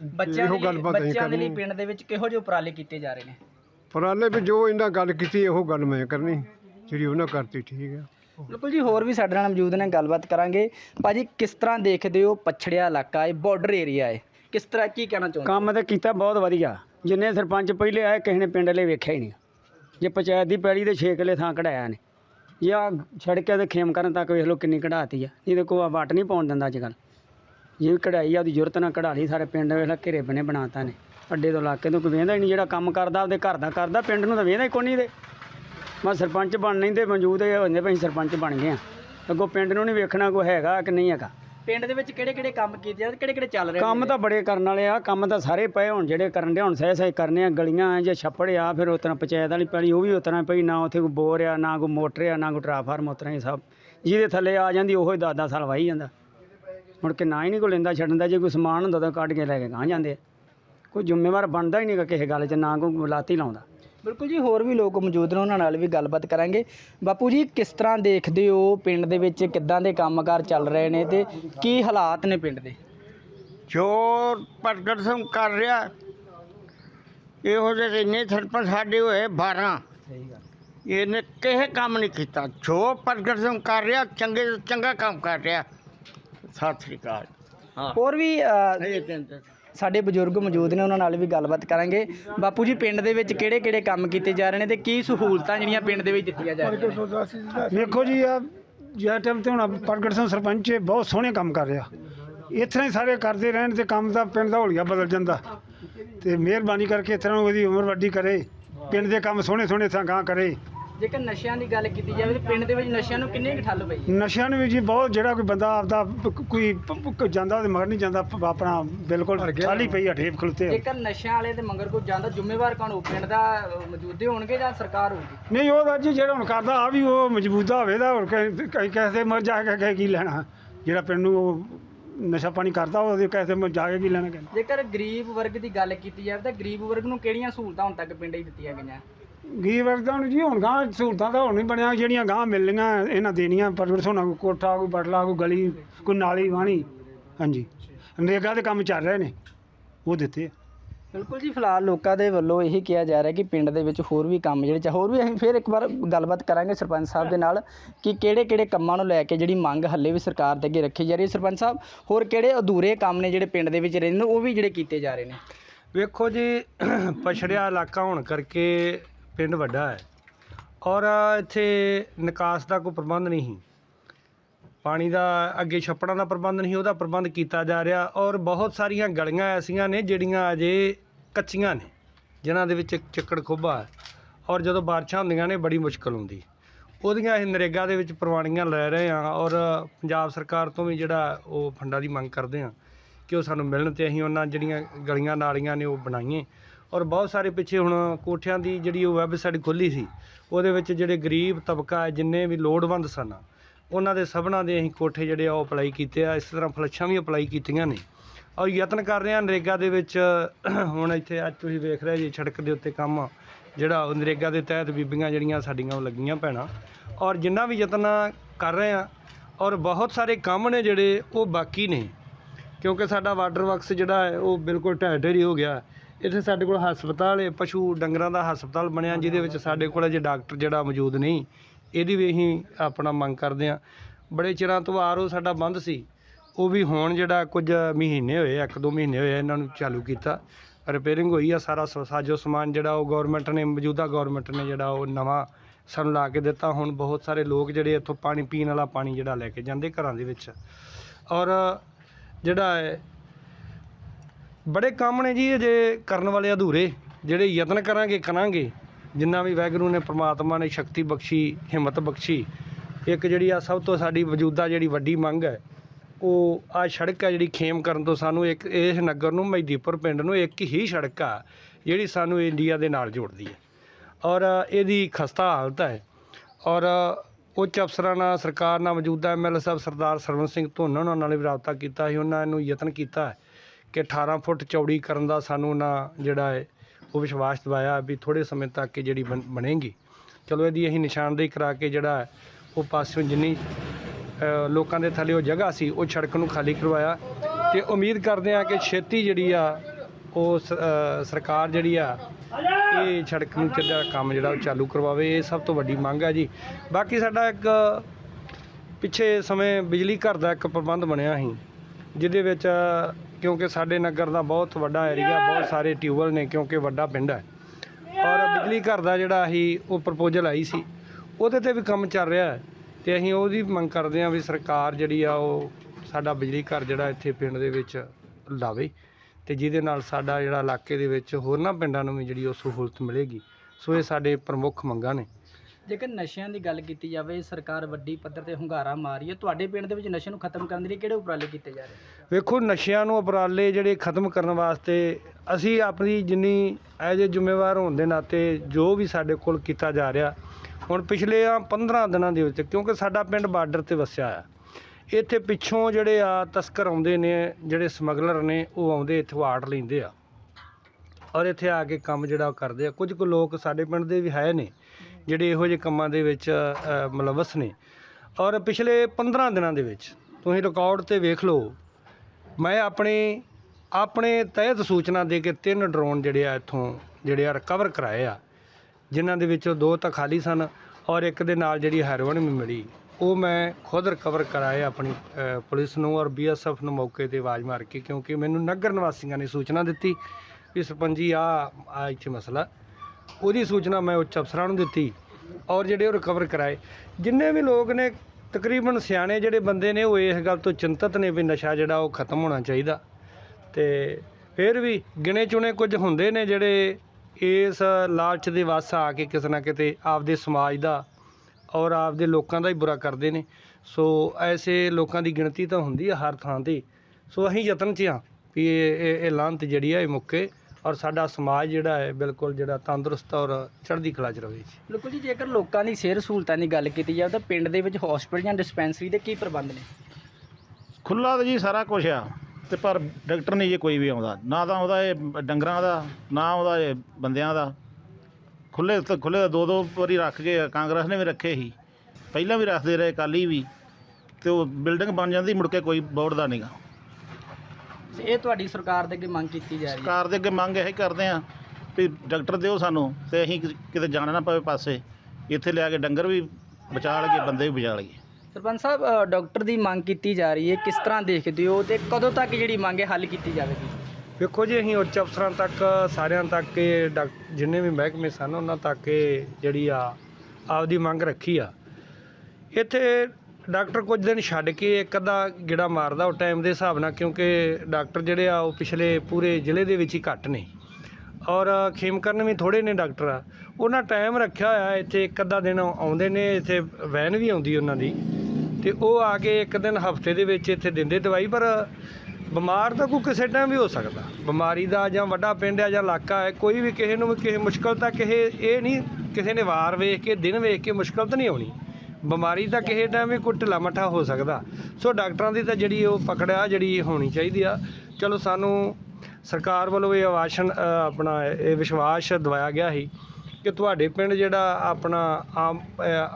ਬੱਚਿਆਂ
ਇਹੋ
ਦੇ ਲਈ
ਗੱਲਬਾਤ ਅਸੀਂ
ਬੱਚਿਆਂ ਦੇ ਲਈ
ਕਰਨੀ।
ਪਿੰਡ ਦੇ ਵਿੱਚ ਕਿਹੋ ਜਿਹੇ ਉਪਰਾਲੇ ਕੀਤੇ ਜਾ ਰਹੇ ਨੇ?
ਪਰਾਲੇ ਵੀ ਜੋ ਇਹਨਾਂ ਗੱਲ ਕੀਤੀ ਇਹੋ ਗੱਲ ਮੈਂ ਕਰਨੀ। ਜਿਹੜੀ ਉਹਨਾਂ ਕਰਤੀ ਠੀਕ ਆ
ਬਿਲਕੁਲ ਜੀ, ਹੋਰ ਵੀ ਸਾਡੇ ਨਾਲ ਮੌਜੂਦ ਨੇ, ਗੱਲਬਾਤ ਕਰਾਂਗੇ। ਭਾਜੀ, ਕਿਸ ਤਰ੍ਹਾਂ ਦੇਖਦੇ ਹੋ ਪਛੜਿਆ ਇਲਾਕਾ ਹੈ ਬਾਰਡਰ ਏਰੀਆ ਹੈ ਕਿਸ ਤਰ੍ਹਾਂ ਕੀ ਕਹਿਣਾ ਚਾਹੁੰਦੇ?
ਕੰਮ ਤਾਂ ਕੀਤਾ ਬਹੁਤ ਵਧੀਆ। ਜਿੰਨੇ ਸਰਪੰਚ ਪਹਿਲੇ ਆਏ, ਕਿਸੇ ਨੇ ਪਿੰਡ ਲਈ ਵੇਖਿਆ ਹੀ ਨਹੀਂ। ਜੇ ਪੰਚਾਇਤ ਦੀ ਪੈੜੀ ਦੇ 6 ਕਿੱਲੇ ਥਾਂ ਕਢਾਇਆ ਨੇ। ਜੇ ਆ ਸੜਕਾਂ ਤੇ ਖੇਮ ਕਰਨ ਤੱਕ ਵੇਖ ਲਓ ਕਿੰਨੀ ਕਢਾਤੀ ਆ। ਇਹਦੇ ਕੋਲ ਵਾਟ ਨਹੀਂ ਪਾਉਣ ਦਿੰਦਾ ਅੱਜ ਕੱਲ੍ਹ ਜੇ ਕਢਾਈ ਆ, ਉਹਦੀ ਜ਼ਰੂਰਤ ਨਾਲ ਕਢਾ ਲਈ, ਸਾਰੇ ਪਿੰਡ ਵੇਖ ਲਾ, ਘੇਰੇ ਬਨੇ ਬਣਾਤਾ ਨੇ। ਅੱਡੇ ਤੋਂ ਇਲਾਕੇ ਤੋਂ ਕੋਈ ਵੇਂਦਾ ਹੀ ਨਹੀਂ ਜਿਹੜਾ ਕੰਮ ਕਰਦਾ ਉਹਦੇ ਘਰ ਦਾ ਕਰਦਾ, ਪਿੰਡ ਨੂੰ ਤਾਂ ਵੇਂਦਾ ਹੀ ਕੋਈ ਨਹੀਂ ਦੇ ਮੈਂ ਸਰਪੰਚ ਬਣ ਨਹੀਂ ਤੇ ਮੌਜੂਦ ਇਹ ਹੁੰਦੇ ਵੀ ਅਸੀਂ ਸਰਪੰਚ ਬਣ ਗਏ ਆ ਅੱਗੋਂ ਪਿੰਡ ਨੂੰ ਨਹੀਂ ਵੇਖਣਾ ਕੋਈ ਹੈਗਾ ਕਿ ਨਹੀਂ ਹੈਗਾ।
ਪਿੰਡ ਦੇ ਵਿੱਚ ਕਿਹੜੇ ਕਿਹੜੇ ਕੰਮ ਕੀਤੇ ਜਾਂਦੇ ਕਿਹੜੇ ਕਿਹੜੇ ਚੱਲ ਰਹੇ
ਕੰਮ? ਤਾਂ ਬੜੇ ਕਰਨ ਵਾਲੇ ਆ ਕੰਮ ਤਾਂ ਸਾਰੇ ਪਏ ਹੁਣ ਜਿਹੜੇ ਕਰਨ ਦੇ ਹੁਣ ਸਹਿ ਸਹਿ ਕਰਨੇ ਆ ਗਲੀਆਂ ਆ ਜਾਂ ਛੱਪੜ ਆ ਫਿਰ ਤਰ੍ਹਾਂ ਪੰਚਾਇਤ ਵਾਲੀ ਪੈਲੀ ਉਹ ਵੀ ਤਰ੍ਹਾਂ ਪਈ ਨਾ ਉੱਥੇ ਕੋਈ ਬੋਰ ਆ ਨਾ ਕੋਈ ਮੋਟਰ ਆ ਨਾ ਕੋਈ ਟਰਾਫਾਰਮ ਤਰ੍ਹਾਂ ਹੀ ਸਭ। ਜਿਹਦੇ ਥੱਲੇ ਆ ਜਾਂਦੀ ਉਹੋ ਹੀ 10-10 ਸਾਲ ਵਾਹੀ ਜਾਂਦਾ। ਮੁੜ ਕੇ ਨਾ ਹੀ ਨਹੀਂ ਕੋਈ ਲੈਂਦਾ ਛੱਡਣ ਦਾ ਜੇ ਕੋਈ ਸਮਾਨ ਹੁੰਦਾ ਤਾਂ ਕੱਢ ਕੇ ਲੈ ਕੇ ਗਾਂ ਜਾਂਦੇ ਆ। ਕੋਈ ਜ਼ਿੰਮੇਵਾਰ ਬਣਦਾ ਹੀ ਨਹੀਂਗਾ ਕਿਸੇ ਗੱਲ 'ਚ ਨਾ ਕੋਈ ਲਾਤੀ ਲਾਉਂਦਾ।
ਬਿਲਕੁਲ ਜੀ ਹੋਰ ਵੀ ਲੋਕ ਮੌਜੂਦ ਨੇ ਉਹਨਾਂ ਨਾਲ ਵੀ ਗੱਲਬਾਤ ਕਰਾਂਗੇ। ਬਾਪੂ ਜੀ ਕਿਸ ਤਰ੍ਹਾਂ ਦੇਖਦੇ ਹੋ ਪਿੰਡ ਦੇ ਵਿੱਚ ਕਿੱਦਾਂ ਦੇ ਕੰਮਕਾਰ ਚੱਲ ਰਹੇ ਨੇ ਤੇ ਕੀ ਹਾਲਾਤ ਨੇ ਪਿੰਡ ਦੇ?
ਜੋ ਪ੍ਰਦਰਸ਼ਨ ਕਰ ਰਿਹਾ। ਇਹੋ ਜਿਹੇ ਇੰਨੇ ਸਰਪੰਚ ਸਾਡੇ ਹੋਏ 12 ਇਹਨੇ ਕਿਸੇ ਕੰਮ ਨਹੀਂ ਕੀਤਾ। ਜੋ ਪ੍ਰਦਰਸ਼ਨ ਕਰ ਰਿਹਾ ਚੰਗੇ ਤੋਂ ਚੰਗਾ ਕੰਮ ਕਰ ਰਿਹਾ। ਸਤਿ ਸ੍ਰੀ ਅਕਾਲ। ਹਾਂ।
ਹੋਰ ਵੀ ਅ,
ਇਹ ਤਿੰਨ ਤਿੰਨ
ਸਾਡੇ ਬਜ਼ੁਰਗ ਮੌਜੂਦ ਨੇ ਉਹਨਾਂ ਨਾਲ ਵੀ ਗੱਲਬਾਤ ਕਰਾਂਗੇ। ਬਾਪੂ ਜੀ ਪਿੰਡ ਦੇ ਵਿੱਚ ਕਿਹੜੇ ਕਿਹੜੇ ਕੰਮ ਕੀਤੇ ਜਾ ਰਹੇ ਨੇ ਤੇ ਕੀ ਸਹੂਲਤਾਂ ਜਿਹੜੀਆਂ ਪਿੰਡ ਦੇ ਵਿੱਚ ਦਿੱਤੀਆਂ ਜਾ ਰਹੀਆਂ ਨੇ?
ਵੇਖੋ ਜੀ ਆ ਜਿਹੜਾ ਟਾਈਮ ਤੇ ਹੁਣ ਪ੍ਰਗਟ ਸਿੰਘ ਸਰਪੰਚ ਹੈ, ਬਹੁਤ ਸੋਹਣੇ ਕੰਮ ਕਰ ਰਿਹਾ। ਇਸ ਹੀ ਸਾਰੇ ਕਰਦੇ ਰਹਿਣ ਤੇ ਕੰਮ ਦਾ ਪਿੰਡ ਦਾ ਹੋਲੀਆ ਬਦਲ ਜਾਂਦਾ। ਤੇ ਮਿਹਰਬਾਨੀ ਕਰਕੇ ਇਸ ਤਰ੍ਹਾਂ ਉਹਦੀ ਉਮਰ ਵੱਡੀ ਕਰੇ। ਪਿੰਡ ਦੇ ਕੰਮ ਸੋਹਣੇ ਸੋਹਣੇ ਥਾਂ ਗਾਂ ਕਰੇ।
ਜੇਕਰ ਨਸ਼ਿਆਂ ਦੀ ਗੱਲ ਕੀਤੀ ਜਾਵੇ ਤਾਂ ਪਿੰਡ ਦੇ ਵਿੱਚ ਨਸ਼ਿਆਂ ਨੂੰ ਕਿੰਨੀ ਕੁ ਠੱਲ ਪਈ ਹੈ?
ਨਸ਼ਿਆਂ ਨੂੰ ਵੀ ਜੀ ਬਹੁਤ ਜਿਹੜਾ ਕੋਈ ਬੰਦਾ ਆਪਦਾ ਪ- ਕੋਈ ਪ- ਪ- ਜਾਂਦਾ ਉਹਦੇ ਮਗਰ ਨਹੀਂ ਜਾਂਦਾ ਪ- ਆਪਣਾ ਬਿਲਕੁਲ ਖਾਲੀ ਪਈ ਹਠੇ ਖਲੋਤੇ।
ਜੇਕਰ ਨਸ਼ਿਆਂ ਵਾਲੇ ਦੇ ਮੰਗਰ ਕੋਈ ਜਾਂਦਾ ਜ਼ਿੰਮੇਵਾਰ ਕੌਣ ਹੋ ਪਿੰਡ ਦਾ ਮੌਜੂਦੇ ਹੋਣਗੇ ਜਾਂ ਸਰਕਾਰ ਹੋਊਗੀ?
ਨਹੀਂ ਉਹ ਤਾਂ ਜੀ ਜਿਹੜਾ ਹੁਣ ਕਰਦਾ ਆ ਵੀ ਉਹ ਮਜ਼ਬੂਤਾ ਹੋਵੇ ਦਾ ਹੋਰ ਕਈ ਕਿਸੇ ਮਰ ਜਾ ਕੇ ਕਹੇ ਕੀ ਲੈਣਾ। ਜਿਹੜਾ ਪਿੰਡ ਨੂੰ ਉਹ ਨਸ਼ਾ ਪਾਣੀ ਕਰਦਾ ਉਹਦੇ ਕਿਸੇ ਮਰ ਜਾ ਕੇ ਕੀ ਲੈਣਾ ਕਹਿੰਦਾ।
ਜੇਕਰ ਗਰੀਬ ਵਰਗ ਦੀ ਗੱਲ ਕੀਤੀ ਜਾਵੇ ਤਾਂ ਗਰੀਬ ਵਰਗ ਨੂੰ ਕਿਹੜੀਆਂ ਸਹੂਲਤਾਂ ਹੁਣ ਤੱਕ ਪਿੰਡ 'ਚ ਦਿੱਤੀਆਂ ਗਈਆਂ?
ਗਰੀਬ ਨੂੰ ਜੀ ਹੁਣ ਗਾਂ ਸਹੂਲਤਾਂ ਤਾਂ ਹੁਣ ਨਹੀਂ ਬਣਿਆ ਜਿਹੜੀਆਂ ਗਾਂ ਮਿਲਣੀਆਂ ਇਹਨਾਂ ਦੇਣੀਆਂ ਪਰ ਸੋਨਾ ਕੋਈ ਕੋਠਾ ਕੋਈ ਬਟਲਾ ਕੋਈ ਗਲੀ ਕੋਈ ਨਾਲੀ ਵਾਣੀ ਹਾਂਜੀ। ਨਰੇਗਾ ਦੇ ਕੰਮ ਚੱਲ ਰਹੇ ਨੇ ਉਹ ਦਿੱਤੇ ਆ।
ਬਿਲਕੁਲ ਜੀ ਫਿਲਹਾਲ ਲੋਕਾਂ ਦੇ ਵੱਲੋਂ ਇਹੀ ਕਿਹਾ ਜਾ ਰਿਹਾ ਕਿ ਪਿੰਡ ਦੇ ਵਿੱਚ ਹੋਰ ਵੀ ਕੰਮ ਜਿਹੜੇ ਚਾ ਹੋਰ ਵੀ ਅਸੀਂ ਫਿਰ ਇੱਕ ਵਾਰ ਗੱਲਬਾਤ ਕਰਾਂਗੇ ਸਰਪੰਚ ਸਾਹਿਬ ਦੇ ਨਾਲ ਕਿ ਕਿਹੜੇ ਕਿਹੜੇ ਕੰਮਾਂ ਨੂੰ ਲੈ ਕੇ ਜਿਹੜੀ ਮੰਗ ਹੱਲੇ ਵੀ ਸਰਕਾਰ ਦੇ ਅੱਗੇ ਰੱਖੀ ਜਾ ਰਹੀ ਹੈ। ਸਰਪੰਚ ਸਾਹਿਬ ਹੋਰ ਕਿਹੜੇ ਅਧੂਰੇ ਕੰਮ ਨੇ ਜਿਹੜੇ ਪਿੰਡ ਦੇ ਵਿੱਚ ਰਹਿੰਦੇ ਨੇ ਉਹ ਵੀ ਜਿਹੜੇ ਕੀਤੇ ਜਾ ਰਹੇ ਨੇ?
ਵੇਖੋ ਜੀ ਪਛੜਿਆ ਇਲਾਕਾ ਹੋਣ ਕਰਕੇ ਪਿੰਡ ਵੱਡਾ ਹੈ। ਔਰ ਇੱਥੇ ਨਿਕਾਸ ਦਾ ਕੋਈ ਪ੍ਰਬੰਧ ਨਹੀਂ ਪਾਣੀ ਦਾ ਅੱਗੇ ਛੱਪੜਾਂ ਦਾ ਪ੍ਰਬੰਧ ਨਹੀਂ, ਉਹਦਾ ਪ੍ਰਬੰਧ ਕੀਤਾ ਜਾ ਰਿਹਾ। ਔਰ ਬਹੁਤ ਸਾਰੀਆਂ ਗਲੀਆਂ ਐਸੀਆਂ ਨੇ ਜਿਹੜੀਆਂ ਅਜੇ ਕੱਚੀਆਂ ਨੇ, ਜਿਨ੍ਹਾਂ ਦੇ ਵਿੱਚ ਚੱਕੜ ਖੋਬਾ ਹੈ। ਔਰ ਜਦੋਂ ਬਾਰਿਸ਼ਾਂ ਹੁੰਦੀਆਂ ਨੇ, ਬੜੀ ਮੁਸ਼ਕਲ ਹੁੰਦੀ ਉਹਦੀਆਂ ਅਸੀਂ ਨਰੇਗਾ ਦੇ ਵਿੱਚ ਪ੍ਰਵਾਨਗੀਆਂ ਲੈ ਰਹੇ ਹਾਂ। ਔਰ ਪੰਜਾਬ ਸਰਕਾਰ ਤੋਂ ਵੀ ਜਿਹੜਾ ਉਹ ਫੰਡਾਂ ਦੀ ਮੰਗ ਕਰਦੇ ਹਾਂ ਕਿ ਉਹ ਸਾਨੂੰ ਮਿਲਣ ਤੇ ਅਸੀਂ ਉਹਨਾਂ ਜਿਹੜੀਆਂ ਗਲੀਆਂ ਨਾਲੀਆਂ ਨੇ ਉਹ ਬਣਾਈਏ। ਔਰ ਬਹੁਤ ਸਾਰੇ ਪਿੱਛੇ ਹੁਣ ਕੋਠਿਆਂ ਦੀ ਜਿਹੜੀ ਉਹ ਵੈਬਸਾਈਟ ਖੁੱਲੀ ਸੀ, ਉਹਦੇ ਵਿੱਚ ਜਿਹੜੇ ਗਰੀਬ ਤਬਕਾ ਹੈ, ਜਿੰਨੇ ਵੀ ਲੋੜਵੰਦ ਸਨ, ਉਹਨਾਂ ਦੇ ਸਭਨਾਂ ਦੇ ਅਸੀਂ ਕੋਠੇ ਜਿਹੜੇ ਆ ਉਹ ਅਪਲਾਈ ਕੀਤੇ ਆ, ਇਸ ਤਰ੍ਹਾਂ ਫਲੱਸ਼ਾਂ ਵੀ ਅਪਲਾਈ ਕੀਤੀਆਂ ਨੇ। ਔਰ ਯਤਨ ਕਰ ਰਹੇ ਹਾਂ ਨਰੇਗਾ ਦੇ ਵਿੱਚ, ਹੁਣ ਇੱਥੇ ਅੱਜ ਤੁਸੀਂ ਵੇਖ ਰਹੇ ਜੀ ਸੜਕ ਦੇ ਉੱਤੇ ਕੰਮ, ਜਿਹੜਾ ਉਹ ਨਰੇਗਾ ਦੇ ਤਹਿਤ ਬੀਬੀਆਂ ਜਿਹੜੀਆਂ ਸਾਡੀਆਂ ਉਹ ਲੱਗੀਆਂ ਪੈਣਾ ਔਰ ਜਿੰਨਾ ਵੀ ਯਤਨ ਕਰ ਰਹੇ ਆ, ਔਰ ਬਹੁਤ ਸਾਰੇ ਕੰਮ ਨੇ ਜਿਹੜੇ ਉਹ ਬਾਕੀ ਨੇ, ਕਿਉਂਕਿ ਸਾਡਾ ਵਾਟਰ ਵਰਕਸ ਜਿਹੜਾ ਹੈ, ਉਹ ਬਿਲਕੁਲ ਢਹਿ ਢੇਰੀ ਹੋ ਗਿਆ। ਇੱਥੇ ਸਾਡੇ ਕੋਲ ਹਸਪਤਾਲ ਹੈ, ਪਸ਼ੂ ਡੰਗਰਾਂ ਦਾ ਹਸਪਤਾਲ ਬਣਿਆ, ਜਿਹਦੇ ਵਿੱਚ ਸਾਡੇ ਕੋਲ ਅਜੇ ਡਾਕਟਰ ਜਿਹੜਾ ਮੌਜੂਦ ਨਹੀਂ। ਇਹਦੀ ਵੀ ਅਸੀਂ ਆਪਣਾ ਮੰਗ ਕਰਦੇ ਹਾਂ। ਬੜੇ ਚਿਰਾਂ ਤੋਂ ਆਰਓ ਸਾਡਾ ਬੰਦ ਸੀ। ਉਹ ਵੀ ਹੁਣ ਜਿਹੜਾ ਕੁਝ ਮਹੀਨੇ ਹੋਏ, ਇੱਕ ਦੋ ਮਹੀਨੇ ਹੋਏ ਇਹਨਾਂ ਨੂੰ ਚਾਲੂ ਕੀਤਾ। ਰਿਪੇਅਰਿੰਗ ਹੋਈ ਆ ਸਾਰਾ ਸ- ਸਾਜੋ ਸਮਾਨ ਜਿਹੜਾ ਉਹ ਗਵਰਨਮੈਂਟ ਨੇ, ਮੌਜੂਦਾ ਗਵਰਨਮੈਂਟ ਨੇ ਜਿਹੜਾ ਉਹ ਨਵਾਂ ਸਾਨੂੰ ਲਾ ਕੇ ਦਿੱਤਾ। ਹੁਣ ਬਹੁਤ ਸਾਰੇ ਲੋਕ ਜਿਹੜੇ ਇੱਥੋਂ ਪਾਣੀ ਪੀਣ ਵਾਲਾ ਪਾਣੀ ਜਿਹੜਾ ਲੈ ਕੇ ਜਾਂਦੇ ਘਰਾਂ ਦੇ ਵਿੱਚ। ਔਰ ਜਿਹੜਾ ਹੈ ਬੜੇ ਕੰਮ ਨੇ ਜੀ ਅਜੇ ਕਰਨ ਵਾਲੇ ਅਧੂਰੇ, ਜਿਹੜੇ ਯਤਨ ਕਰਾਂਗੇ ਕਰਾਂਗੇ। ਜਿੰਨਾ ਵੀ ਵਾਹਿਗੁਰੂ ਨੇ, ਪ੍ਰਮਾਤਮਾ ਨੇ ਸ਼ਕਤੀ ਬਖਸ਼ੀ, ਹਿੰਮਤ ਬਖਸ਼ੀ, ਇੱਕ ਜਿਹੜੀ ਆ ਸਭ ਤੋਂ ਸਾਡੀ ਵਜੂਦਾ ਜਿਹੜੀ ਵੱਡੀ ਮੰਗ ਹੈ, ਉਹ ਆ ਸੜਕ ਹੈ ਜਿਹੜੀ ਖੇਮ ਕਰਨ ਤੋਂ ਸਾਨੂੰ ਇੱਕ ਇਸ ਨਗਰ ਨੂੰ, ਮਹਿਦੀਪੁਰ ਪਿੰਡ ਨੂੰ ਇੱਕ ਹੀ ਸੜਕ ਆ, ਜਿਹੜੀ ਸਾਨੂੰ ਇੰਡੀਆ ਦੇ ਨਾਲ ਜੋੜਦੀ ਹੈ। ਔਰ ਇਹਦੀ ਖਸਤਾ ਹਾਲਤ ਹੈ। ਔਰ ਉੱਚ ਅਫਸਰਾਂ ਨਾਲ, ਸਰਕਾਰ ਨਾਲ ਮੌਜੂਦਾ ਐਮਐਲਏ ਸਾਹਿਬ ਸਰਦਾਰ ਸਰਵਨ ਸਿੰਘ ਧੋਨਾ ਉਹਨਾਂ ਨਾਲ ਵੀ ਰਾਬਤਾ ਕੀਤਾ ਸੀ, ਉਹਨਾਂ ਨੂੰ ਯਤਨ ਕੀਤਾ ਕਿ 18 ਫੁੱਟ ਚੌੜੀ ਕਰਨ ਦਾ ਸਾਨੂੰ ਉਹਨਾਂ ਜਿਹੜਾ ਹੈ, ਉਹ ਵਿਸ਼ਵਾਸ ਦਿਵਾਇਆ ਵੀ ਥੋੜੇ ਸਮੇਂ ਤੱਕ ਇਹ ਜਿਹੜੀ ਬਣ- ਬਣੇਗੀ। ਚਲੋ ਇਹਦੀ ਅਸੀਂ ਨਿਸ਼ਾਨਦੇਹੀ ਕਰਾ ਕੇ ਜਿਹੜਾ ਉਹ ਪਾਸਿਓਂ ਜਿੰਨੀ ਲੋਕਾਂ ਦੇ ਥੱਲੇ ਉਹ ਜਗ੍ਹਾ ਸੀ, ਉਹ ਸੜਕ ਨੂੰ ਖਾਲੀ ਕਰਵਾਇਆ। ਤੇ ਉਮੀਦ ਕਰਦੇ ਆ ਕਿ ਛੇਤੀ ਜਿਹੜੀ ਆ, ਉਹ ਸ- ਸਰਕਾਰ ਜਿਹੜੀ ਆ, ਇਹ ਸੜਕ ਨੂੰ ਜਿਹੜਾ ਕੰਮ ਜਿਹੜਾ ਉਹ ਚਾਲੂ ਕਰਵਾਵੇ। ਇਹ ਸਭ ਤੋਂ ਵੱਡੀ ਮੰਗ ਹੈ ਜੀ। ਬਾਕੀ ਸਾਡਾ ਇੱਕ ਪਿੱਛੇ ਸਮੇਂ ਬਿਜਲੀ ਘਰ ਦਾ ਇੱਕ ਪ੍ਰਬੰਧ ਬਣਿਆ ਸੀ, ਜਿਹਦੇ ਵਿੱਚ ਕਿਉਂਕਿ ਸਾਡੇ ਨਗਰ ਦਾ ਬਹੁਤ ਵੱਡਾ ਏਰੀਆ ਬਹੁਤ ਸਾਰੇ ਟਿਊਬਲ ਨੇ ਕਿਉਂਕਿ ਵੱਡਾ ਪਿੰਡ ਹੈ। ਔਰ ਬਿਜਲੀ ਘਰ ਦਾ ਜਿਹੜਾ ਅਸੀਂ ਉਹ ਪ੍ਰਪੋਜ਼ਲ ਆਈ ਸੀ, ਉਹਦੇ ਤੇ ਵੀ ਕੰਮ ਚੱਲ ਰਿਹਾ ਹੈ ਤੇ ਅਸੀਂ ਉਹਦੀ ਮੰਗ ਕਰਦੇ ਹਾਂ ਵੀ ਸਰਕਾਰ ਜਿਹੜੀ ਆ ਉਹ ਸਾਡਾ ਬਿਜਲੀ ਘਰ ਜਿਹੜਾ ਇੱਥੇ ਪਿੰਡ ਦੇ ਵਿੱਚ ਲਾਵੇ ਤੇ ਜਿਹਦੇ ਨਾਲ ਸਾਡਾ ਜਿਹੜਾ ਇਲਾਕੇ ਦੇ ਵਿੱਚ ਹੋਰਨਾਂ ਪਿੰਡਾਂ ਨੂੰ ਵੀ ਜਿਹੜੀ ਉਹ ਸਹੂਲਤ ਮਿਲੇਗੀ। ਸੋ ਇਹ ਸਾਡੇ ਪ੍ਰਮੁੱਖ ਮੰਗਾਂ ਨੇ।
ਜੇਕਰ ਨਸ਼ਿਆਂ ਦੀ ਗੱਲ ਕੀਤੀ ਜਾਵੇ, ਸਰਕਾਰ ਵੱਡੀ ਪੱਧਰ ਤੇ ਹੁੰਗਾਰਾ ਮਾਰੀ ਹੈ, ਤੁਹਾਡੇ ਪਿੰਡ ਦੇ ਵਿੱਚ ਨਸ਼ੇ ਨੂੰ ਖਤਮ ਕਰਨ ਦੇ ਲਈ ਕਿਹੜੇ ਉਪਰਾਲੇ ਕੀਤੇ ਜਾ ਰਹੇ ਨੇ?
ਵੇਖੋ, ਨਸ਼ਿਆਂ ਨੂੰ ਉਪਰਾਲੇ ਜਿਹੜੇ ਖਤਮ ਕਰਨ ਵਾਸਤੇ ਅਸੀਂ ਆਪਣੀ ਜਿੰਨੀ ਐਜ ਏ ਜ਼ਿੰਮੇਵਾਰ ਹੋਣ ਦੇ ਨਾਤੇ ਜੋ ਵੀ ਸਾਡੇ ਕੋਲ ਕੀਤਾ ਜਾ ਰਿਹਾ, ਹੁਣ ਪਿਛਲੇ ਆ 15 ਦਿਨਾਂ ਦੇ ਵਿੱਚ, ਕਿਉਂਕਿ ਸਾਡਾ ਪਿੰਡ ਬਾਰਡਰ ਤੇ ਵਸਿਆ ਆ, ਇੱਥੇ ਪਿੱਛੋਂ ਜਿਹੜੇ ਆ ਤਸਕਰ ਆਉਂਦੇ ਨੇ, ਜਿਹੜੇ ਸਮਗਲਰ ਨੇ, ਉਹ ਆਉਂਦੇ ਇੱਥੇ ਆੜ ਲੈਂਦੇ ਆ। ਔਰ ਇੱਥੇ ਆ ਕੇ ਕੰਮ ਜਿਹੜਾ ਉਹ ਕਰਦੇ ਆ। ਕੁਝ ਕੁ ਲੋਕ ਸਾਡੇ ਪਿੰਡ ਦੇ ਵੀ ਹੈ ਨੇ ਜਿਹੜੇ ਇਹੋ ਜਿਹੇ ਕੰਮਾਂ ਦੇ ਵਿੱਚ ਅ, ਮੁਲਵਸ ਨੇ ਔਰ ਪਿਛਲੇ 15 ਦਿਨਾਂ ਦੇ ਵਿੱਚ ਤੁਸੀਂ ਰਿਕਾਰਡ ਤੇ ਵੇਖ ਲਓ ਮੈਂ ਆਪਣੇ ਆਪਣੇ ਤਹਿਤ ਸੂਚਨਾ ਦੇ ਕੇ ਤਿੰਨ ਡਰੋਨ ਜਿਹੜੇ ਆ ਇੱਥੋਂ ਜਿਹੜੇ ਆ ਰਿਕਵਰ ਕਰਾਏ ਆ ਜਿਨ੍ਹਾਂ ਦੇ ਵਿੱਚੋਂ ਦੋ ਤਾਂ ਖਾਲੀ ਸਨ ਔਰ ਇੱਕ ਦੇ ਨਾਲ ਜਿਹੜੀ ਹੈਰੋਇਨ ਵੀ ਮਿਲੀ ਉਹ ਮੈਂ ਖੁਦ ਰਿਕਵਰ ਕਰਾਏ ਆਪਣੀ ਪੁਲਿਸ ਨੂੰ ਔਰ ਬੀਐਸਐਫ ਨੂੰ ਮੌਕੇ ਤੇ ਆਵਾਜ਼ ਮਾਰ ਕੇ ਕਿਉਂਕਿ ਮੈਨੂੰ ਨਗਰ ਨਿਵਾਸੀਆਂ ਨੇ ਸੂਚਨਾ ਦਿੱਤੀ ਵੀ ਸਰਪੰਚੀ ਆ ਆ ਇੱਥੇ ਮਸਲਾ ਉਹਦੀ ਸੂਚਨਾ ਮੈਂ ਉੱਚ ਅਫਸਰਾਂ ਨੂੰ ਦਿੱਤੀ ਔਰ ਜਿਹੜੇ ਉਹ ਰਿਕਵਰ ਕਰਾਏ। ਜਿੰਨੇ ਵੀ ਲੋਕ ਨੇ, ਤਕਰੀਬਨ ਸਿਆਣੇ ਜਿਹੜੇ ਬੰਦੇ ਨੇ, ਉਹ ਇਸ ਗੱਲ ਤੋਂ ਚਿੰਤਤ ਨੇ ਵੀ ਨਸ਼ਾ ਜਿਹੜਾ ਉਹ ਖਤਮ ਹੋਣਾ ਚਾਹੀਦਾ। ਤੇ ਫਿਰ ਵੀ ਗਿਣੇ ਚੁਣੇ ਕੁਝ ਹੁੰਦੇ ਨੇ ਜਿਹੜੇ ਇਸ ਲਾਲਚ ਦੇ ਵੱਸ ਆ ਕੇ ਕਿਸੇ ਨਾ ਕਿਤੇ ਆਪਦੇ ਸਮਾਜ ਦਾ ਔਰ ਆਪਦੇ ਲੋਕਾਂ ਦਾ ਹੀ ਬੁਰਾ ਕਰਦੇ ਨੇ। ਸੋ ਐਸੇ ਲੋਕਾਂ ਦੀ ਗਿਣਤੀ ਤਾਂ ਹੁੰਦੀ ਆ ਹਰ ਥਾਂ ਤੇ। ਸੋ ਅਸੀਂ ਯਤਨ 'ਚ ਹਾਂ ਵੀ ਇਹ ਇਹ ਇਹ ਲਾਂਤ ਜਿਹੜੀ ਆ, ਇਹ ਮੁੱਕੇ। ਔਰ ਸਾਡਾ ਸਮਾਜ ਜਿਹੜਾ ਹੈ ਬਿਲਕੁਲ ਜਿਹੜਾ ਤੰਦਰੁਸਤ ਔਰ ਚੜ੍ਹਦੀ ਕਲਾ 'ਚ ਰਵੇ ਜੀ।
ਬਿਲਕੁਲ ਜੀ ਜੇਕਰ ਲੋਕਾਂ ਦੀ ਸਿਹਤ ਸਹੂਲਤਾਂ ਦੀ ਗੱਲ ਕੀਤੀ ਜਾਵੇ ਤਾਂ ਪਿੰਡ ਦੇ ਵਿੱਚ ਹਸਪੀਟਲ ਜਾਂ ਡਿਸਪੈਂਸਰੀ ਦੇ ਕੀ ਪ੍ਰਬੰਧ ਨੇ?
ਖੁੱਲਾ ਤਾਂ ਜੀ ਸਾਰਾ ਕੁਝ ਆ ਤੇ ਪਰ ਡਾਕਟਰ ਨਹੀਂ ਜੀ ਕੋਈ ਵੀ ਆਉਂਦਾ। ਨਾ ਤਾਂ ਉਹਦਾ ਇਹ ਡੰਗਰਾਂ ਦਾ ਨਾ ਉਹਦਾ ਇਹ ਬੰਦਿਆਂ ਦਾ। ਖੁੱਲੇ ਤੇ ਖੁੱਲੇ ਦੋ ਦੋ ਵਾਰੀ ਰੱਖ ਕੇ ਕਾਂਗਰਸ ਨੇ ਵੀ ਰੱਖੇ ਸੀ। ਪਹਿਲਾਂ ਵੀ ਰੱਖਦੇ ਰਹੇ ਕਾਲੀ ਵੀ ਤੇ ਉਹ ਬਿਲਡਿੰਗ ਬਣ ਜਾਂਦੀ ਮੁੜ ਕੇ ਕੋਈ ਬੋਰਡ ਦਾ ਨਹੀਂਗਾ
ਤੇ ਇਹ ਤੁਹਾਡੀ ਸਰਕਾਰ ਦੇ ਅੱਗੇ ਮੰਗ ਕੀਤੀ ਜਾ ਰਹੀ ਹੈ?
ਸਰਕਾਰ ਦੇ ਅੱਗੇ ਮੰਗ ਇਹ ਕਰਦੇ ਆ ਵੀ ਡਾਕਟਰ ਦਿਓ ਸਾਨੂੰ ਤੇ ਅਸੀਂ ਕਿਤੇ ਜਾਣਾ ਨਾ ਪਵੇ ਪਾਸੇ ਇੱਥੇ ਲਿਆ ਕੇ ਡੰਗਰ ਵੀ ਬਚਾ ਲਈਏ ਬੰਦੇ ਵੀ ਬਚਾ ਲਈਏ।
ਸਰਪੰਚ ਸਾਹਿਬ ਅ, ਡਾਕਟਰ ਦੀ ਮੰਗ ਕੀਤੀ ਜਾ ਰਹੀ ਹੈ ਕਿਸ ਤਰ੍ਹਾਂ ਦੇਖਦੇ ਹੋ ਤੇ ਕਦੋਂ ਤੱਕ ਜਿਹੜੀ ਮੰਗ ਹੈ ਹੱਲ ਕੀਤੀ ਜਾਵੇਗੀ?
ਵੇਖੋ ਜੀ ਅਸੀਂ ਉੱਚ ਅਫਸਰਾਂ ਤੱਕ ਸਾਰਿਆਂ ਤੱਕ ਇਹ ਡਾਕ- ਜਿੰਨੇ ਵੀ ਮਹਿਕਮੇ ਸਨ ਉਹਨਾਂ ਤੱਕ ਇਹ ਜਿਹੜੀ ਆ ਆਪਦੀ ਮੰਗ ਰੱਖੀ ਆ। ਇੱਥੇ ਡਾਕਟਰ ਕੁਝ ਦਿਨ ਛੱਡ ਕੇ ਇੱਕ ਅੱਧਾ ਗੇੜਾ ਮਾਰਦਾ ਉਹ ਟਾਈਮ ਦੇ ਹਿਸਾਬ ਨਾਲ, ਕਿਉਂਕਿ ਡਾਕਟਰ ਜਿਹੜੇ ਆ ਉਹ ਪਿਛਲੇ ਪੂਰੇ ਜ਼ਿਲ੍ਹੇ ਦੇ ਵਿੱਚ ਹੀ ਘੱਟ ਨੇ। ਔਰ ਖੇਮਕਰਨ ਵੀ ਥੋੜੇ ਨੇ ਡਾਕਟਰ ਆ। ਉਹਨਾਂ ਟਾਈਮ ਰੱਖਿਆ ਹੋਇਆ, ਇੱਥੇ ਇੱਕ ਅੱਧਾ ਦਿਨ ਆਉਂਦੇ ਨੇ, ਇੱਥੇ ਵੈਨ ਵੀ ਆਉਂਦੀ ਉਹਨਾਂ ਦੀ। ਤੇ ਉਹ ਆ ਕੇ ਇੱਕ ਦਿਨ ਹਫ਼ਤੇ ਦੇ ਵਿੱਚ ਇੱਥੇ ਦਿੰਦੇ ਦਵਾਈ, ਪਰ ਬਿਮਾਰ ਤਾਂ ਕੋਈ ਕਿਸੇ ਟਾਈਮ ਵੀ ਹੋ ਸਕਦਾ। ਬਿਮਾਰੀ ਦਾ ਜਾਂ ਵੱਡਾ ਪਿੰਡ ਹੈ ਜਾਂ ਇਲਾਕਾ ਹੈ, ਕੋਈ ਵੀ ਕਿਸੇ ਨੂੰ ਵੀ ਕਿਸੇ ਮੁਸ਼ਕਲ ਤਾਂ ਕਿਸੇ, ਇਹ ਨਹੀਂ ਕਿਸੇ ਨੇ ਵਾਰ ਵੇਖ ਕੇ, ਦਿਨ ਵੇਖ ਕੇ ਮੁਸ਼ਕਲ ਤਾਂ ਨਹੀਂ ਆਉਣੀ। ਬਿਮਾਰੀ ਤਾਂ ਕਿਸੇ ਟਾਈਮ ਵੀ ਕੋਈ ਢਿੱਲਾ ਮੱਠਾ ਹੋ ਸਕਦਾ। ਸੋ ਡਾਕਟਰਾਂ ਦੀ ਤਾਂ ਜਿਹੜੀ ਉਹ ਪਕੜਿਆ ਜਿਹੜੀ ਹੋਣੀ ਚਾਹੀਦੀ ਆ। ਚਲੋ ਸਾਨੂੰ ਸਰਕਾਰ ਵੱਲੋਂ ਇਹ ਆਵਾਸ਼ਨ ਆਪਣਾ ਇਹ ਵਿਸ਼ਵਾਸ ਦਵਾਇਆ ਗਿਆ ਸੀ ਕਿ ਤੁਹਾਡੇ ਪਿੰਡ ਜਿਹੜਾ ਆਪਣਾ ਆਮ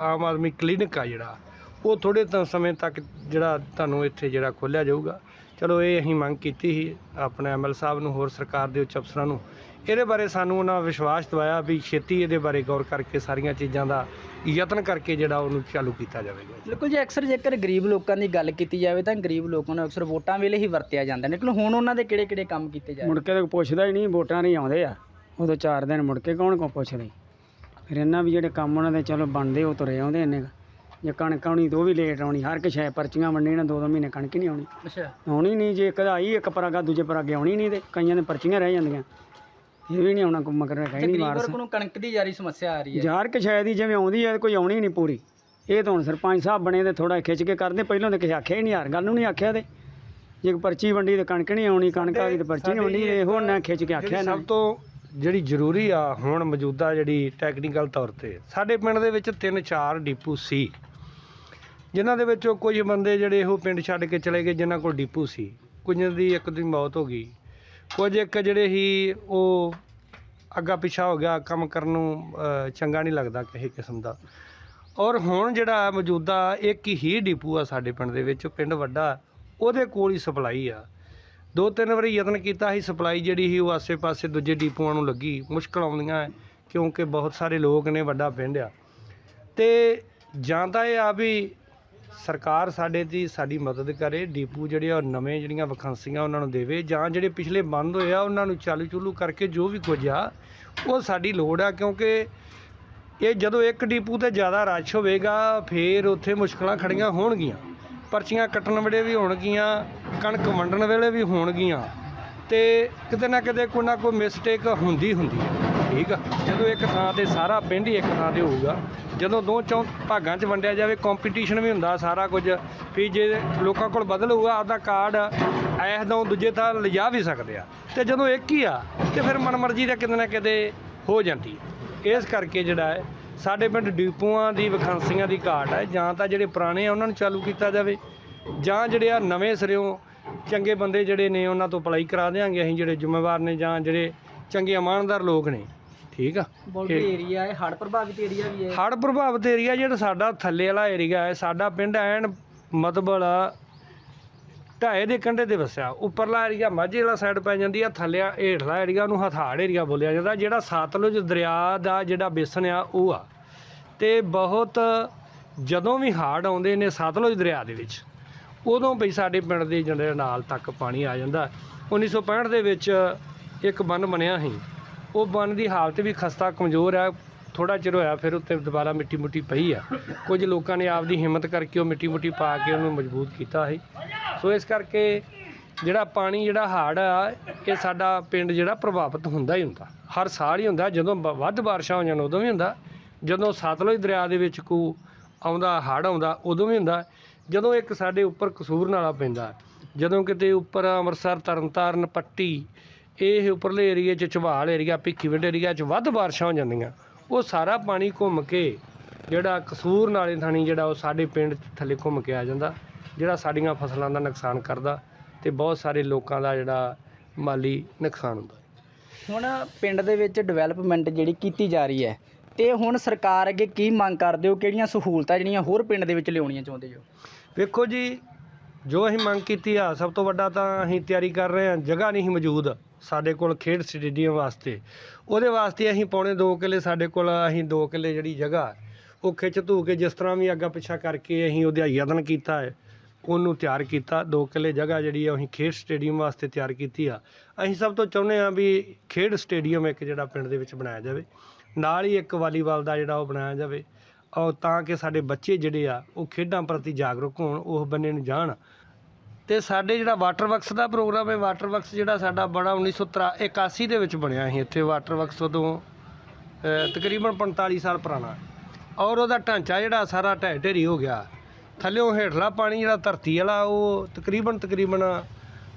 ਆਮ ਆਦਮੀ ਕਲੀਨਿਕ ਆ ਜਿਹੜਾ, ਉਹ ਥੋੜੇ ਤਾਂ ਸਮੇਂ ਤੱਕ ਜਿਹੜਾ ਤੁਹਾਨੂੰ ਇੱਥੇ ਜਿਹੜਾ ਖੋਲ੍ਹਿਆ ਜਾਊਗਾ। ਚਲੋ ਇਹ ਅਸੀਂ ਮੰਗ ਕੀਤੀ ਸੀ, ਆਪਣੇ ਐਮਐਲ ਸਾਹਿਬ ਨੂੰ, ਹੋਰ ਸਰਕਾਰ ਦੇ ਉੱਚ ਅਫਸਰਾਂ ਨੂੰ ਇਹਦੇ ਬਾਰੇ ਸਾਨੂੰ ਉਹਨਾਂ ਵਿਸ਼ਵਾਸ ਦਵਾਇਆ ਵੀ ਛੇਤੀ ਇਹਦੇ ਬਾਰੇ ਗੌਰ ਕਰਕੇ ਸਾਰੀਆਂ ਚੀਜ਼ਾਂ ਦਾ ਯਤਨ ਕਰਕੇ ਜਿਹੜਾ ਉਹਨੂੰ ਚਾਲੂ ਕੀਤਾ ਜਾਵੇਗਾ।
ਬਿਲਕੁਲ ਜੀ ਅਕਸਰ ਜੇਕਰ ਗਰੀਬ ਲੋਕਾਂ ਦੀ ਗੱਲ ਕੀਤੀ ਜਾਵੇ ਤਾਂ ਗਰੀਬ ਲੋਕਾਂ ਨੂੰ ਅਕਸਰ ਵੋਟਾਂ ਵੇਲੇ ਹੀ ਵਰਤਿਆ ਜਾਂਦਾ। ਲੇਕਿਨ ਹੁਣ ਉਹਨਾਂ ਦੇ ਕਿਹੜੇ ਕਿਹੜੇ ਕੰਮ ਕੀਤੇ ਜਾ ਰਹੇ?
ਮੁੜ ਕੇ ਤਾਂ ਪੁੱਛਦਾ ਹੀ ਨਹੀਂ ਵੋਟਾਂ ਨਹੀਂ ਆਉਂਦੇ ਆ। ਉਦੋਂ ਚਾਰ ਦਿਨ ਮੁੜ ਕੇ ਕੌਣ ਕੋ ਪੁੱਛਦਾ? ਫਿਰ ਇਹਨਾਂ ਵੀ ਜਿਹੜੇ ਕੰਮ ਉਹਨਾਂ ਦੇ ਚਲੋ ਬਣਦੇ ਉਹ ਤੁਰੇ ਆਉਂਦੇ ਇੰਨੇ। ਜੇ ਕਣਕ ਆਉਣੀ ਤਾਂ ਉਹ ਵੀ ਲੇਟ ਆਉਣੀ ਹਰ ਇੱਕ ਸ਼ੈ ਪਰਚੀਆਂ ਵੰਡੀਆਂ ਦੋ ਦੋ ਮਹੀਨੇ ਕਣਕ ਹੀ ਨਹੀਂ ਆਉਣੀ।
ਅੱਛਾ।
ਆਉਣੀ ਨਹੀਂ ਜੇ ਇੱਕ ਦਾ ਆਈ ਇੱਕ ਪਰਾਗਾ ਦੂਜੇ ਪਰਾਗੇ ਆਉਣੀ ਨਹੀਂ ਤੇ ਕਈਆਂ ਦੇ ਪਰਚੀਆਂ ਰਹਿ ਜਾਂਦੀਆਂ। ਇਹ ਵੀ ਨਹੀਂ ਆਉਣਾ ਹੈ
ਤੇ
ਨਹੀਂ
ਗਰੀਬ
ਵਾਰਸ
ਵਰਗ ਨੂੰ ਕਣਕ ਦੀ ਜਾਰੀ ਸਮੱਸਿਆ ਆ ਰਹੀ ਹੈ।
ਯਾਰ ਕਿ ਸ਼ਾਇਦ ਹੀ ਜਿਵੇਂ ਆਉਂਦੀ ਹੈ ਕੋਈ ਆਉਣੀ ਨਹੀਂ ਪੂਰੀ। ਇਹ ਤਾਂ ਹੁਣ ਸਰਪੰਚ ਸਾਹਿਬ ਬਣੇ ਤੇ ਥੋੜਾ ਖਿੱਚ ਕੇ ਕਰਦੇ ਪਹਿਲਾਂ ਤਾਂ ਕਿਸੇ ਆਖਿਆ ਹੀ ਨਹੀਂ ਯਾਰ ਗੱਲ ਨੂੰ ਨਹੀਂ ਆਖਿਆ ਤੇ। ਜੇ ਪਰਚੀ ਵੰਡੀ ਤੇ ਕਣਕ ਨਹੀਂ ਆਉਣੀ ਕਣਕ ਆ ਗਈ ਤੇ ਪਰਚੀ ਨਹੀਂ ਵੰਡੀ ਇਹੋ ਨਾ ਖਿੱਚ ਕੇ ਆਖਿਆ ਨਾ।
ਸਭ ਤੋਂ ਜਿਹੜੀ ਜ਼ਰੂਰੀ ਆ ਹੁਣ ਮੌਜੂਦਾ ਜਿਹੜੀ ਟੈਕਨੀਕਲ ਤੌਰ ਤੇ ਸਾਡੇ ਪਿੰਡ ਦੇ ਵਿੱਚ ਤਿੰਨ ਚਾਰ ਡਿਪੂ ਸੀ। ਜਿਨ੍ਹਾਂ ਦੇ ਵਿੱਚੋਂ ਕੁਝ ਬੰਦੇ ਜਿਹੜੇ ਉਹ ਪਿੰਡ ਛੱਡ ਕੇ ਚਲੇ ਗਏ ਜਿਨ੍ਹਾਂ ਕੋਲ ਡਿਪੂ ਸੀ। ਕੁਝ ਦੀ ਇੱਕ ਦੀ ਮੌਤ ਹੋ ਗਈ। ਕੁਝ ਇੱਕ ਜਿਹੜੇ ਹੀ ਉਹ ਅੱਗਾ ਪਿੱਛਾ ਹੋ ਗਿਆ, ਕੰਮ ਕਰਨ ਨੂੰ ਚੰਗਾ ਨਹੀਂ ਲੱਗਦਾ ਕਿਸੇ ਕਿਸਮ ਦਾ। ਔਰ ਹੁਣ ਜਿਹੜਾ ਮੌਜੂਦਾ ਇੱਕ ਹੀ ਡਿਪੂ ਆ ਸਾਡੇ ਪਿੰਡ ਦੇ ਵਿੱਚ ਪਿੰਡ ਵੱਡਾ, ਉਹਦੇ ਕੋਲ ਹੀ ਸਪਲਾਈ ਆ। ਦੋ ਤਿੰਨ ਵਾਰੀ ਯਤਨ ਕੀਤਾ ਸੀ ਸਪਲਾਈ ਜਿਹੜੀ ਸੀ, ਉਹ ਆਸੇ-ਪਾਸੇ ਦੂਜੇ ਡਿਪੂਆਂ ਨੂੰ ਲੱਗੀ। ਮੁਸ਼ਕਲ ਆਉਂਦੀਆਂ, ਕਿਉਂਕਿ ਬਹੁਤ ਸਾਰੇ ਲੋਕ ਨੇ ਵੱਡਾ ਪਿੰਡ ਆ। ਤੇ ਜਾਂ ਤਾਂ ਇਹ ਆ ਵੀ ਸਰਕਾਰ ਸਾਡੇ ਦੀ ਸਾਡੀ ਮਦਦ ਕਰੇ, ਡੀਪੂ ਜਿਹੜੇ ਆ, ਉਹ ਨਵੇਂ ਜਿਹੜੀਆਂ ਵਖਾਂਸੀਆਂ ਉਹਨਾਂ ਨੂੰ ਦੇਵੇ ਜਾਂ ਜਿਹੜੇ ਪਿਛਲੇ ਬੰਦ ਹੋਏ ਆ, ਉਹਨਾਂ ਨੂੰ ਚਾਲੂ ਚੁਲੂ ਕਰਕੇ ਜੋ ਵੀ ਕੁਝ ਆ, ਉਹ ਸਾਡੀ ਲੋੜ ਆ ਕਿਉਂਕਿ ਇਹ ਜਦੋਂ ਇੱਕ ਡੀਪੂ ਤੇ ਜ਼ਿਆਦਾ ਰਸ਼ ਹੋਵੇਗਾ, ਫੇਰ ਉੱਥੇ ਮੁਸ਼ਕਲਾਂ ਖੜੀਆਂ ਹੋਣਗੀਆਂ। ਪਰਚੀਆਂ ਕੱਟਣ ਵੇਲੇ ਵੀ ਹੋਣਗੀਆਂ, ਕਣਕ ਵੰਡਣ ਵੇਲੇ ਵੀ ਹੋਣਗੀਆਂ। ਤੇ ਕਿਤੇ ਨਾ ਕਿਤੇ ਕੋਈ ਨਾ ਕੋਈ ਮਿਸਟੇਕ ਹੁੰਦੀ ਹੁੰਦੀ ਹੈ ਠੀਕ ਆ। ਜਦੋਂ ਇੱਕ ਥਾਂ ਤੇ ਸਾਰਾ ਪਿੰਡ ਹੀ ਇੱਕ ਥਾਂ ਤੇ ਹੋਊਗਾ, ਜਦੋਂ ਦੋ ਚੌਂ ਭਾਗਾਂ 'ਚ ਵੰਡਿਆ ਜਾਵੇ ਕੰਪੀਟੀਸ਼ਨ ਵੀ ਹੁੰਦਾ ਸਾਰਾ ਕੁਝ। ਵੀ ਜੇ ਲੋਕਾਂ ਕੋਲ ਬਦਲ ਹੋਊਗਾ, ਆਪਦਾ ਕਾਰਡ ਐਸ ਤੋਂ ਦੂਜੇ ਥਾਂ ਲਿਜਾ ਵੀ ਸਕਦੇ ਆ। ਤੇ ਜਦੋਂ ਇੱਕ ਹੀ ਆ, ਤੇ ਫਿਰ ਮਨਮਰਜ਼ੀ ਦਾ ਕਿਤੇ ਨਾ ਕਿਤੇ ਹੋ ਜਾਂਦੀ ਇਸ ਕਰਕੇ ਜਿਹੜਾ ਹੈ, ਸਾਡੇ ਪਿੰਡ ਡਿਪੂਆਂ ਦੀ, ਵਖਾਂਸੀਆਂ ਦੀ ਘਾਟ ਹੈ। ਜਾਂ ਤਾਂ ਜਿਹੜੇ ਪੁਰਾਣੇ ਆ, ਉਹਨਾਂ ਨੂੰ ਚਾਲੂ ਕੀਤਾ ਜਾਵੇ। ਜਾਂ ਜਿਹੜੇ ਆ ਨਵੇਂ ਸਿਰਿਓਂ ਚੰਗੇ ਬੰਦੇ ਜਿਹੜੇ ਨੇ, ਉਹਨਾਂ ਤੋਂ ਅਪਲਾਈ ਕਰਾ ਦੇਾਂਗੇ ਅਸੀਂ ਜਿਹੜੇ ਜ਼ਿੰਮੇਵਾਰ ਨੇ ਜਾਂ ਜਿਹੜੇ ਚੰਗੇ ਇਮਾਨਦਾਰ ਲੋਕ ਨੇ ਠੀਕ ਆ?
ਬੋਲਦੇ ਏਰੀਆ ਹੈ ਹੜ੍ਹ ਪ੍ਰਭਾਵਿਤ ਏਰੀਆ ਵੀ ਹੈ।
ਹੜ੍ਹ ਪ੍ਰਭਾਵਿਤ ਏਰੀਆ ਜਿਹੜਾ ਸਾਡਾ ਥੱਲੇ ਵਾਲਾ ਏਰੀਆ ਹੈ ਸਾਡਾ ਪਿੰਡ ਐਨ ਮਤਬਲ ਢਾਏ ਦੇ ਕੰਢੇ ਤੇ ਵਸਿਆ। ਉੱਪਰਲਾ ਏਰੀਆ ਮਾਝੇ ਵਾਲਾ ਸਾਈਡ ਪੈ ਜਾਂਦੀ ਆ ਥੱਲੇ ਹੇਠਲਾ ਏਰੀਆ ਨੂੰ ਹਥਾੜ ਏਰੀਆ ਬੋਲਿਆ ਜਾਂਦਾ ਜਿਹੜਾ ਸਤਲੁਜ ਦਰਿਆ ਦਾ ਜਿਹੜਾ ਬੇਸਨ ਆ ਉਹ ਆ। ਤੇ ਬਹੁਤ ਜਦੋਂ ਵੀ ਹੜ੍ਹ ਆਉਂਦੇ ਨੇ ਸਤਲੁਜ ਦਰਿਆ ਦੇ ਵਿੱਚ ਉਦੋਂ ਵੀ ਸਾਡੇ ਪਿੰਡ ਦੇ ਜਿਹੜੇ ਨਾਲ ਤੱਕ ਪਾਣੀ ਆ ਜਾਂਦਾ। 1965 ਦੇ ਵਿੱਚ ਇੱਕ ਬੰਨ ਬਣਿਆ ਸੀ। ਉਹ ਬੰਨ ਦੀ ਹਾਲਤ ਵੀ ਖਸਤਾ ਕਮਜ਼ੋਰ ਹੈ ਥੋੜਾ ਚਿਰ ਹੋਇਆ ਫਿਰ ਉੱਤੇ ਦੁਬਾਰਾ ਮਿੱਟੀ ਮੁੱਟੀ ਪਈ ਆ। ਕੁਝ ਲੋਕਾਂ ਨੇ ਆਪਦੀ ਹਿੰਮਤ ਕਰਕੇ ਉਹ ਮਿੱਟੀ ਮੁੱਟੀ ਪਾ ਕੇ ਉਹਨੂੰ ਮਜ਼ਬੂਤ ਕੀਤਾ ਸੀ। ਸੋ ਇਸ ਕਰਕੇ ਜਿਹੜਾ ਪਾਣੀ, ਜਿਹੜਾ ਹਾੜ ਆ, ਇਹ ਸਾਡਾ ਪਿੰਡ ਜਿਹੜਾ ਪ੍ਰਭਾਵਿਤ ਹੁੰਦਾ ਹੀ ਹੁੰਦਾ। ਹਰ ਸਾਲ ਹੀ ਹੁੰਦਾ, ਜਦੋਂ ਬ- ਵੱਧ ਬਾਰਿਸ਼ਾਂ ਹੋ ਜਾਣ ਉਦੋਂ ਵੀ ਹੁੰਦਾ। ਜਦੋਂ ਸਤਲੁਜ ਦਰਿਆ ਦੇ ਵਿੱਚ ਕੋ ਆਉਂਦਾ ਹੜ੍ਹ ਆਉਂਦਾ, ਉਦੋਂ ਵੀ ਹੁੰਦਾ। ਜਦੋਂ ਇੱਕ ਸਾਡੇ ਉੱਪਰ ਕਸੂਰ ਨਾਲਾ ਪੈਂਦਾ, ਜਦੋਂ ਕਿਤੇ ਉੱਪਰ ਅੰਮ੍ਰਿਤਸਰ ਤਰਨਤਾਰਨ, ਪੱਟੀ ਇਹ ਉੱਪਰਲੇ ਏਰੀਏ 'ਚ ਝਵਾਲ ਏਰੀਆ ਭਿੱਖੀਵਿੰਡ ਏਰੀਆ 'ਚ ਵੱਧ ਬਾਰਿਸ਼ਾਂ ਹੋ ਜਾਂਦੀਆਂ। ਉਹ ਸਾਰਾ ਪਾਣੀ ਘੁੰਮ ਕੇ ਜਿਹੜਾ ਕਸੂਰ ਨਾਲੇ ਥਾਣੀ ਜਿਹੜਾ ਉਹ ਸਾਡੇ ਪਿੰਡ ਥੱਲੇ ਘੁੰਮ ਕੇ ਆ ਜਾਂਦਾ ਜਿਹੜਾ ਸਾਡੀਆਂ ਫਸਲਾਂ ਦਾ ਨੁਕਸਾਨ ਕਰਦਾ ਤੇ ਬਹੁਤ ਸਾਰੇ ਲੋਕਾਂ ਦਾ ਜਿਹੜਾ ਮਾਲੀ ਨੁਕਸਾਨ ਹੁੰਦਾ।
ਹੁਣ ਪਿੰਡ ਦੇ ਵਿੱਚ ਡਿਵੈਲਪਮੈਂਟ ਜਿਹੜੀ ਕੀਤੀ ਜਾ ਰਹੀ ਹੈ ਤੇ ਹੁਣ ਸਰਕਾਰ ਅੱਗੇ ਕੀ ਮੰਗ ਕਰਦੇ ਹੋ? ਕਿਹੜੀਆਂ ਸਹੂਲਤਾਂ ਜਿਹੜੀਆਂ ਹੋਰ ਪਿੰਡ ਦੇ ਵਿੱਚ ਲਿਆਉਣੀਆਂ ਚਾਹੁੰਦੇ ਹੋ?
ਵੇਖੋ ਜੀ ਜੋ ਅਸੀਂ ਮੰਗ ਕੀਤੀ ਆ ਸਭ ਤੋਂ ਵੱਡਾ ਤਾਂ ਅਸੀਂ ਤਿਆਰੀ ਕਰ ਰਹੇ ਹਾਂ ਜਗ੍ਹਾ ਨਹੀਂ ਮੌਜੂਦ। ਸਾਡੇ ਕੋਲ ਖੇਡ ਸਟੇਡੀਅਮ ਵਾਸਤੇ। ਉਹਦੇ ਵਾਸਤੇ ਅਸੀਂ ਪੌਣੇ 2 ਕਿੱਲੇ, ਸਾਡੇ ਕੋਲ ਅਸੀਂ 2 ਕਿੱਲੇ ਜਿਹੜੀ ਜਗ੍ਹਾ ਉਹ ਖਿੱਚ ਧੂ ਕੇ ਜਿਸ ਤਰ੍ਹਾਂ ਵੀ ਅੱਗਾ ਪਿੱਛਾ ਕਰਕੇ ਅਸੀਂ ਉਹਦਾ ਯਤਨ ਕੀਤਾ ਹੈ, ਉਹਨੂੰ ਤਿਆਰ ਕੀਤਾ। 2 ਕਿੱਲੇ ਜਗ੍ਹਾ ਜਿਹੜੀ ਆ ਅਸੀਂ ਖੇਡ ਸਟੇਡੀਅਮ ਵਾਸਤੇ ਤਿਆਰ ਕੀਤੀ ਆ। ਅਸੀਂ ਸਭ ਤੋਂ ਚਾਹੁੰਦੇ ਆ ਵੀ ਖੇਡ ਸਟੇਡੀਅਮ ਇੱਕ ਜਿਹੜਾ ਪਿੰਡ ਦੇ ਵਿੱਚ ਬਣਾਇਆ ਜਾਵੇ। ਨਾਲ ਹੀ ਇੱਕ ਵਾਲੀਬਾਲ ਦਾ ਜਿਹੜਾ ਉਹ ਬਣਾਇਆ ਜਾਵੇ। ਔਰ ਤਾਂ ਕਿ ਸਾਡੇ ਬੱਚੇ ਜਿਹੜੇ ਆ, ਉਹ ਖੇਡਾਂ ਪ੍ਰਤੀ ਜਾਗਰੂਕ ਹੋਣ, ਉਹ ਬੰਨੇ ਨੂੰ ਜਾਣ। ਤੇ ਸਾਡੇ ਜਿਹੜਾ ਵਾਟਰ ਵਰਕਸ ਦਾ ਪ੍ਰੋਗਰਾਮ ਹੈ, ਵਾਟਰ ਵਰਕਸ ਜਿਹੜਾ ਸਾਡਾ ਬੜਾ 1981 ਦੇ ਵਿੱਚ ਬਣਿਆ ਸੀ ਇੱਥੇ, ਵਾਟਰ ਵਰਕਸ ਉਦੋਂ ਤਕਰੀਬਨ 45 ਸਾਲ ਪੁਰਾਣਾ। ਔਰ ਉਹਦਾ ਢਾਂਚਾ ਜਿਹੜਾ ਸਾਰਾ ਢਹਿ ਢੇਰੀ ਹੋ ਗਿਆ। ਥੱਲਿਓਂ ਹੇਠਲਾ ਪਾਣੀ ਜਿਹੜਾ ਧਰਤੀ ਵਾਲਾ, ਉਹ ਤਕਰੀਬਨ ਤਕਰੀਬਨ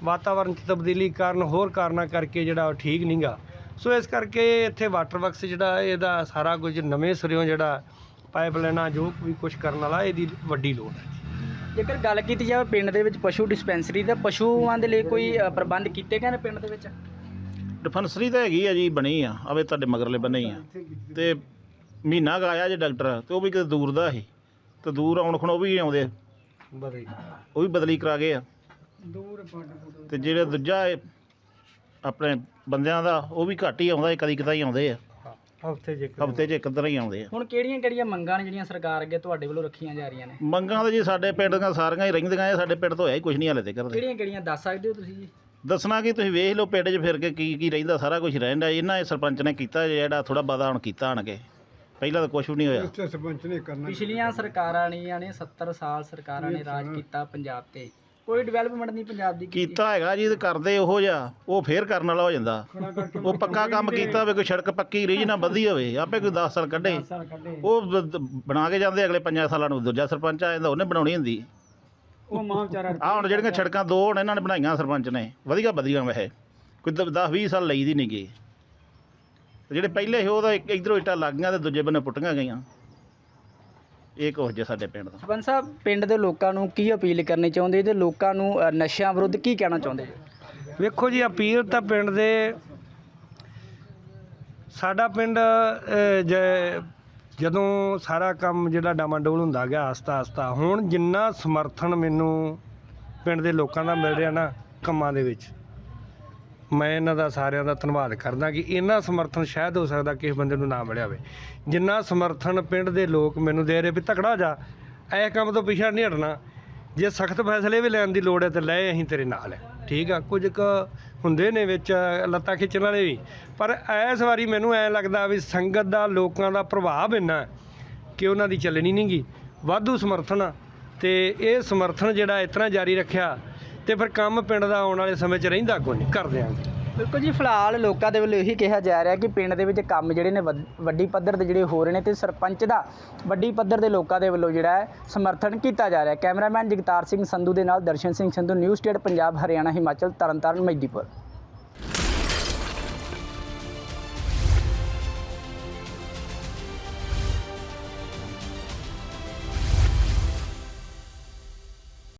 ਵਾਤਾਵਰਣ 'ਚ ਤਬਦੀਲੀ ਕਾਰਨ ਹੋਰ ਕਾਰਨਾਂ ਕਰਕੇ ਜਿਹੜਾ ਉਹ ਠੀਕ ਨਹੀਂਗਾ ਸੋ ਇਸ ਕਰਕੇ ਇੱਥੇ ਵਾਟਰ ਵਰਕਸ ਜਿਹੜਾ ਇਹਦਾ ਸਾਰਾ ਕੁਝ ਨਵੇਂ ਸਿਰਿਓਂ ਜਿਹੜਾ ਪਾਈਪਲਾਈਨਾਂ ਜੋ ਵੀ ਕੁਝ ਕਰਨ ਵਾਲਾ, ਇਹਦੀ ਵੱਡੀ ਲੋੜ ਹੈ।
ਜੇਕਰ ਗੱਲ ਕੀਤੀ ਜਾਵੇ ਪਿੰਡ ਦੇ ਵਿੱਚ ਪਸ਼ੂ ਡਿਸਪੈਂਸਰੀ ਤਾਂ ਪਸ਼ੂਆਂ ਦੇ ਲਈ ਕੋਈ ਅ, ਪ੍ਰਬੰਧ ਕੀਤੇ ਗਏ ਨੇ ਪਿੰਡ ਦੇ ਵਿੱਚ?
ਡਿਫੈਂਸਰੀ ਤਾਂ ਹੈਗੀ ਆ ਜੀ ਬਣੀ ਆ ਆਵੇ ਤੁਹਾਡੇ ਮਗਰਲੇ ਹੀ ਆ। ਤੇ ਮਹੀਨਾ ਕੁ ਆਇਆ ਜੇ ਡਾਕਟਰ ਤੇ ਉਹ ਵੀ ਕਿਤੇ ਦੂਰ ਦਾ ਸੀ। ਤੇ ਦੂਰ ਆਉਣ ਖਣ ਉਹ ਵੀ ਆਉਂਦੇ ਉਹ ਵੀ ਬਦਲੀ ਕਰਾ ਗਏ ਆ। ਤੇ ਜਿਹੜੇ ਦੂਜਾ ਇਹ ਆਪਣੇ ਬੰਦਿਆਂ ਦਾ ਉਹ ਵੀ ਘੱਟ ਹੀ ਆਉਂਦਾ ਕਦੀ ਕਦਾਈ ਆਉਂਦੇ ਆ।
ਹਫ਼ਤੇ ਜੇ
ਹਫ਼ਤੇ 'ਚ ਇੱਕ ਹੀ ਆਉਂਦੇ ਆ।
ਹੁਣ ਕਿਹੜੀਆਂ ਕਿਹੜੀਆਂ ਮੰਗਾਂ ਨੇ ਜਿਹੜੀਆਂ ਸਰਕਾਰ ਅੱਗੇ ਤੁਹਾਡੇ ਵੱਲੋਂ ਰੱਖੀਆਂ ਜਾ ਰਹੀਆਂ ਨੇ?
ਮੰਗਾਂ ਤਾਂ ਜੀ ਸਾਡੇ ਪਿੰਡ ਦੀਆਂ ਸਾਰੀਆਂ ਹੀ ਰਹਿੰਦੀਆਂ ਆ ਸਾਡੇ ਪਿੰਡ ਤੋਂ ਹੋਇਆ ਹੀ ਕੁਝ ਨਹੀਂ ਹਾਲੇ ਤੇ ਕਰਦੇ
ਕਿਹੜੀਆਂ ਕਿਹੜੀਆਂ ਦੱਸ ਸਕਦੇ ਹੋ ਤੁਸੀਂ ਜੀ?
ਦੱਸਣਾ ਕਿ ਤੁਸੀਂ ਵੇਖ ਲਓ ਪਿੰਡ 'ਚ ਫਿਰ ਕੇ ਕੀ ਕੀ ਰਹਿੰਦਾ ਸਾਰਾ ਕੁਝ ਰਹਿੰਦਾ ਇਹਨਾਂ ਇਹ ਸਰਪੰਚ ਨੇ ਕੀਤਾ ਜਿਹੜਾ ਥੋੜਾ ਬਾਦਾ ਹੁਣ ਕੀਤਾ ਆਣ ਕੇ। ਪਹਿਲਾਂ ਤਾਂ ਕੁਝ ਵੀ ਨਹੀਂ ਹੋਇਆ।
ਇਸ ਤੇ ਸਰਪੰਚ ਨੇ ਕਰਨਾ
ਪਿਛਲੀਆਂ ਸਰਕਾਰਾਂ ਨੇ ਨੇ 70 ਸਾਲ ਸਰਕਾਰਾਂ ਨੇ ਰਾਜ ਕੀਤਾ ਪੰਜਾਬ ਤੇ। ਕੋਈ ਡਿਵੈਲਪਮੈਂਟ ਨਹੀਂ ਪੰਜਾਬ ਦੀ ਕੀਤੀ।
ਕੀਤਾ ਹੈਗਾ ਜੀ ਤੇ ਕਰਦੇ ਉਹੋ ਜਿਹਾ ਉਹ ਫੇਰ ਕਰਨ ਵਾਲਾ ਹੋ ਜਾਂਦਾ। ਉਹ ਪੱਕਾ ਕੰਮ ਕੀਤਾ ਹੋਵੇ ਕੋਈ ਸੜਕ ਪੱਕੀ ਰੀਜ ਨਾ ਵਧੀ ਹੋਵੇ ਆਪੇ ਕੋਈ 10 ਸਾਲ ਕੱਢੇ। ਉਹ ਬ- ਦ- ਬਣਾ ਕੇ ਜਾਂਦੇ ਅਗਲੇ 5 ਸਾਲਾਂ ਨੂੰ ਦੂਜਾ ਸਰਪੰਚ ਆ ਜਾਂਦਾ ਉਹਨੇ ਬਣਾਉਣੀ ਹੁੰਦੀ।
ਉਹ ਮਾਂ ਵਿਚਾਰਾ
ਆ ਹੁਣ ਜਿਹੜੀਆਂ ਸੜਕਾਂ ਦੋ ਹੁਣ ਇਹਨਾਂ ਨੇ ਬਣਾਈਆਂ ਸਰਪੰਚ ਨੇ ਵਧੀਆ ਵਧੀਆ ਵੈਸੇ। ਕੋਈ 10 20 ਸਾਲ ਲਈ ਦੀ ਨਹੀਂ ਗਈ ਤੇ ਜਿਹੜੇ ਪਹਿਲੇ ਸੀ ਉਹ ਤਾਂ ਇੱਕ ਇਧਰੋਂ ਇੱਟਾਂ ਲੱਗ ਗਈਆਂ ਤੇ ਦੂਜੇ ਬੰਨੇ ਪੁੱਟੀਆਂ ਗਈਆਂ। ਇਹ ਕੁਝ ਜੇ ਸਾਡੇ ਪਿੰਡ ਦਾ।
ਸਰਪੰਚ ਸਾਹਿਬ ਪਿੰਡ ਦੇ ਲੋਕਾਂ ਨੂੰ ਕੀ ਅਪੀਲ ਕਰਨੀ ਚਾਹੁੰਦੇ? ਤੇ ਲੋਕਾਂ ਨੂੰ ਅ, ਨਸ਼ਿਆਂ ਵਿਰੁੱਧ ਕੀ ਕਹਿਣਾ ਚਾਹੁੰਦੇ? ਜੀ
ਵੇਖੋ ਜੀ ਅਪੀਲ ਤਾਂ ਪਿੰਡ ਦੇ ਸਾਡਾ ਪਿੰਡ ਜ- ਜਦੋਂ ਸਾਰਾ ਕੰਮ ਜਿਹੜਾ ਡਾਮਾਡੋਲ ਹੁੰਦਾ ਗਿਆ ਆਸਤਾ ਆਸਤਾ ਹੁਣ ਜਿੰਨਾ ਸਮਰਥਨ ਮੈਨੂੰ ਪਿੰਡ ਦੇ ਲੋਕਾਂ ਦਾ ਮਿਲ ਰਿਹਾ ਨਾ ਕੰਮਾਂ ਦੇ ਵਿੱਚ ਮੈਂ ਇਹਨਾਂ ਦਾ ਸਾਰਿਆਂ ਦਾ ਧੰਨਵਾਦ ਕਰਦਾ ਕਿ ਇੰਨਾ ਸਮਰਥਨ ਸ਼ਾਇਦ ਹੋ ਸਕਦਾ ਕਿਸੇ ਬੰਦੇ ਨੂੰ ਨਾ ਮਿਲਿਆ ਹੋਵੇ। ਜਿੰਨਾ ਸਮਰਥਨ ਪਿੰਡ ਦੇ ਲੋਕ ਮੈਨੂੰ ਦੇ ਰਹੇ ਵੀ ਤਕੜਾ ਜਾ, ਇਹ ਕੰਮ ਤੋਂ ਪਿਛੜ ਨਹੀਂ ਹਟਣਾ। ਜੇ ਸਖਤ ਫੈਸਲੇ ਵੀ ਲੈਣ ਦੀ ਲੋੜ ਹੈ ਤੇ ਲੈ ਅਸੀਂ ਤੇਰੇ ਨਾਲ ਹੈ। ਠੀਕ ਆ, ਕੁਝ ਕੁ ਹੁੰਦੇ ਨੇ ਵਿੱਚ ਲੱਤਾਂ ਖਿੱਚਣ ਵਾਲੇ ਵੀ। ਪਰ ਇਸ ਵਾਰੀ ਮੈਨੂੰ ਐ ਲੱਗਦਾ ਵੀ ਸੰਗਤ ਦਾ, ਲੋਕਾਂ ਦਾ ਪ੍ਰਭਾਵ ਇੰਨਾ ਹੈ ਕਿ ਉਹਨਾਂ ਦੀ ਚੱਲਣੀ ਨਹੀਂ ਗੀ ਵਾਧੂ ਸਮਰਥਨ ਆ ਤੇ ਇਹ ਸਮਰਥਨ ਜਿਹੜਾ ਇਸ ਤਰ੍ਹਾਂ ਜਾਰੀ ਰੱਖਿਆ ਤੇ ਫਿਰ ਕੰਮ ਪਿੰਡ ਦਾ ਆਉਣ ਵਾਲੇ ਸਮੇਂ 'ਚ ਰਹਿੰਦਾ ਕੋਈ ਨਹੀਂ ਕਰ ਦਿਆਂਗੇ
ਬਿਲਕੁਲ ਜੀ, ਫਿਲਹਾਲ ਲੋਕਾਂ ਦੇ ਵੱਲੋਂ ਇਹੀ ਕਿਹਾ ਜਾ ਰਿਹਾ ਕਿ ਪਿੰਡ ਦੇ ਵਿੱਚ ਕੰਮ ਜਿਹੜੇ ਨੇ ਵੱਡ- ਵੱਡੀ ਪੱਧਰ ਦੇ ਜਿਹੜੇ ਹੋ ਰਹੇ ਨੇ ਤੇ ਸਰਪੰਚ ਦਾ ਵੱਡੀ ਪੱਧਰ ਦੇ ਲੋਕਾਂ ਦੇ ਵੱਲੋਂ ਜਿਹੜਾ ਹੈ ਸਮਰਥਨ ਕੀਤਾ ਜਾ ਰਿਹਾ। ਕੈਮਰਾਮੈਨ ਜਗਤਾਰ ਸਿੰਘ ਸੰਧੂ ਦੇ ਨਾਲ ਦਰਸ਼ਨ ਸਿੰਘ ਸੰਧੂ, ਨਿਊਜ਼ ਸਟੇਟ ਪੰਜਾਬ, ਹਰਿਆਣਾ, ਹਿਮਾਚਲ, ਤਰਨਤਾਰਨ ਮਜਦੀਪੁਰ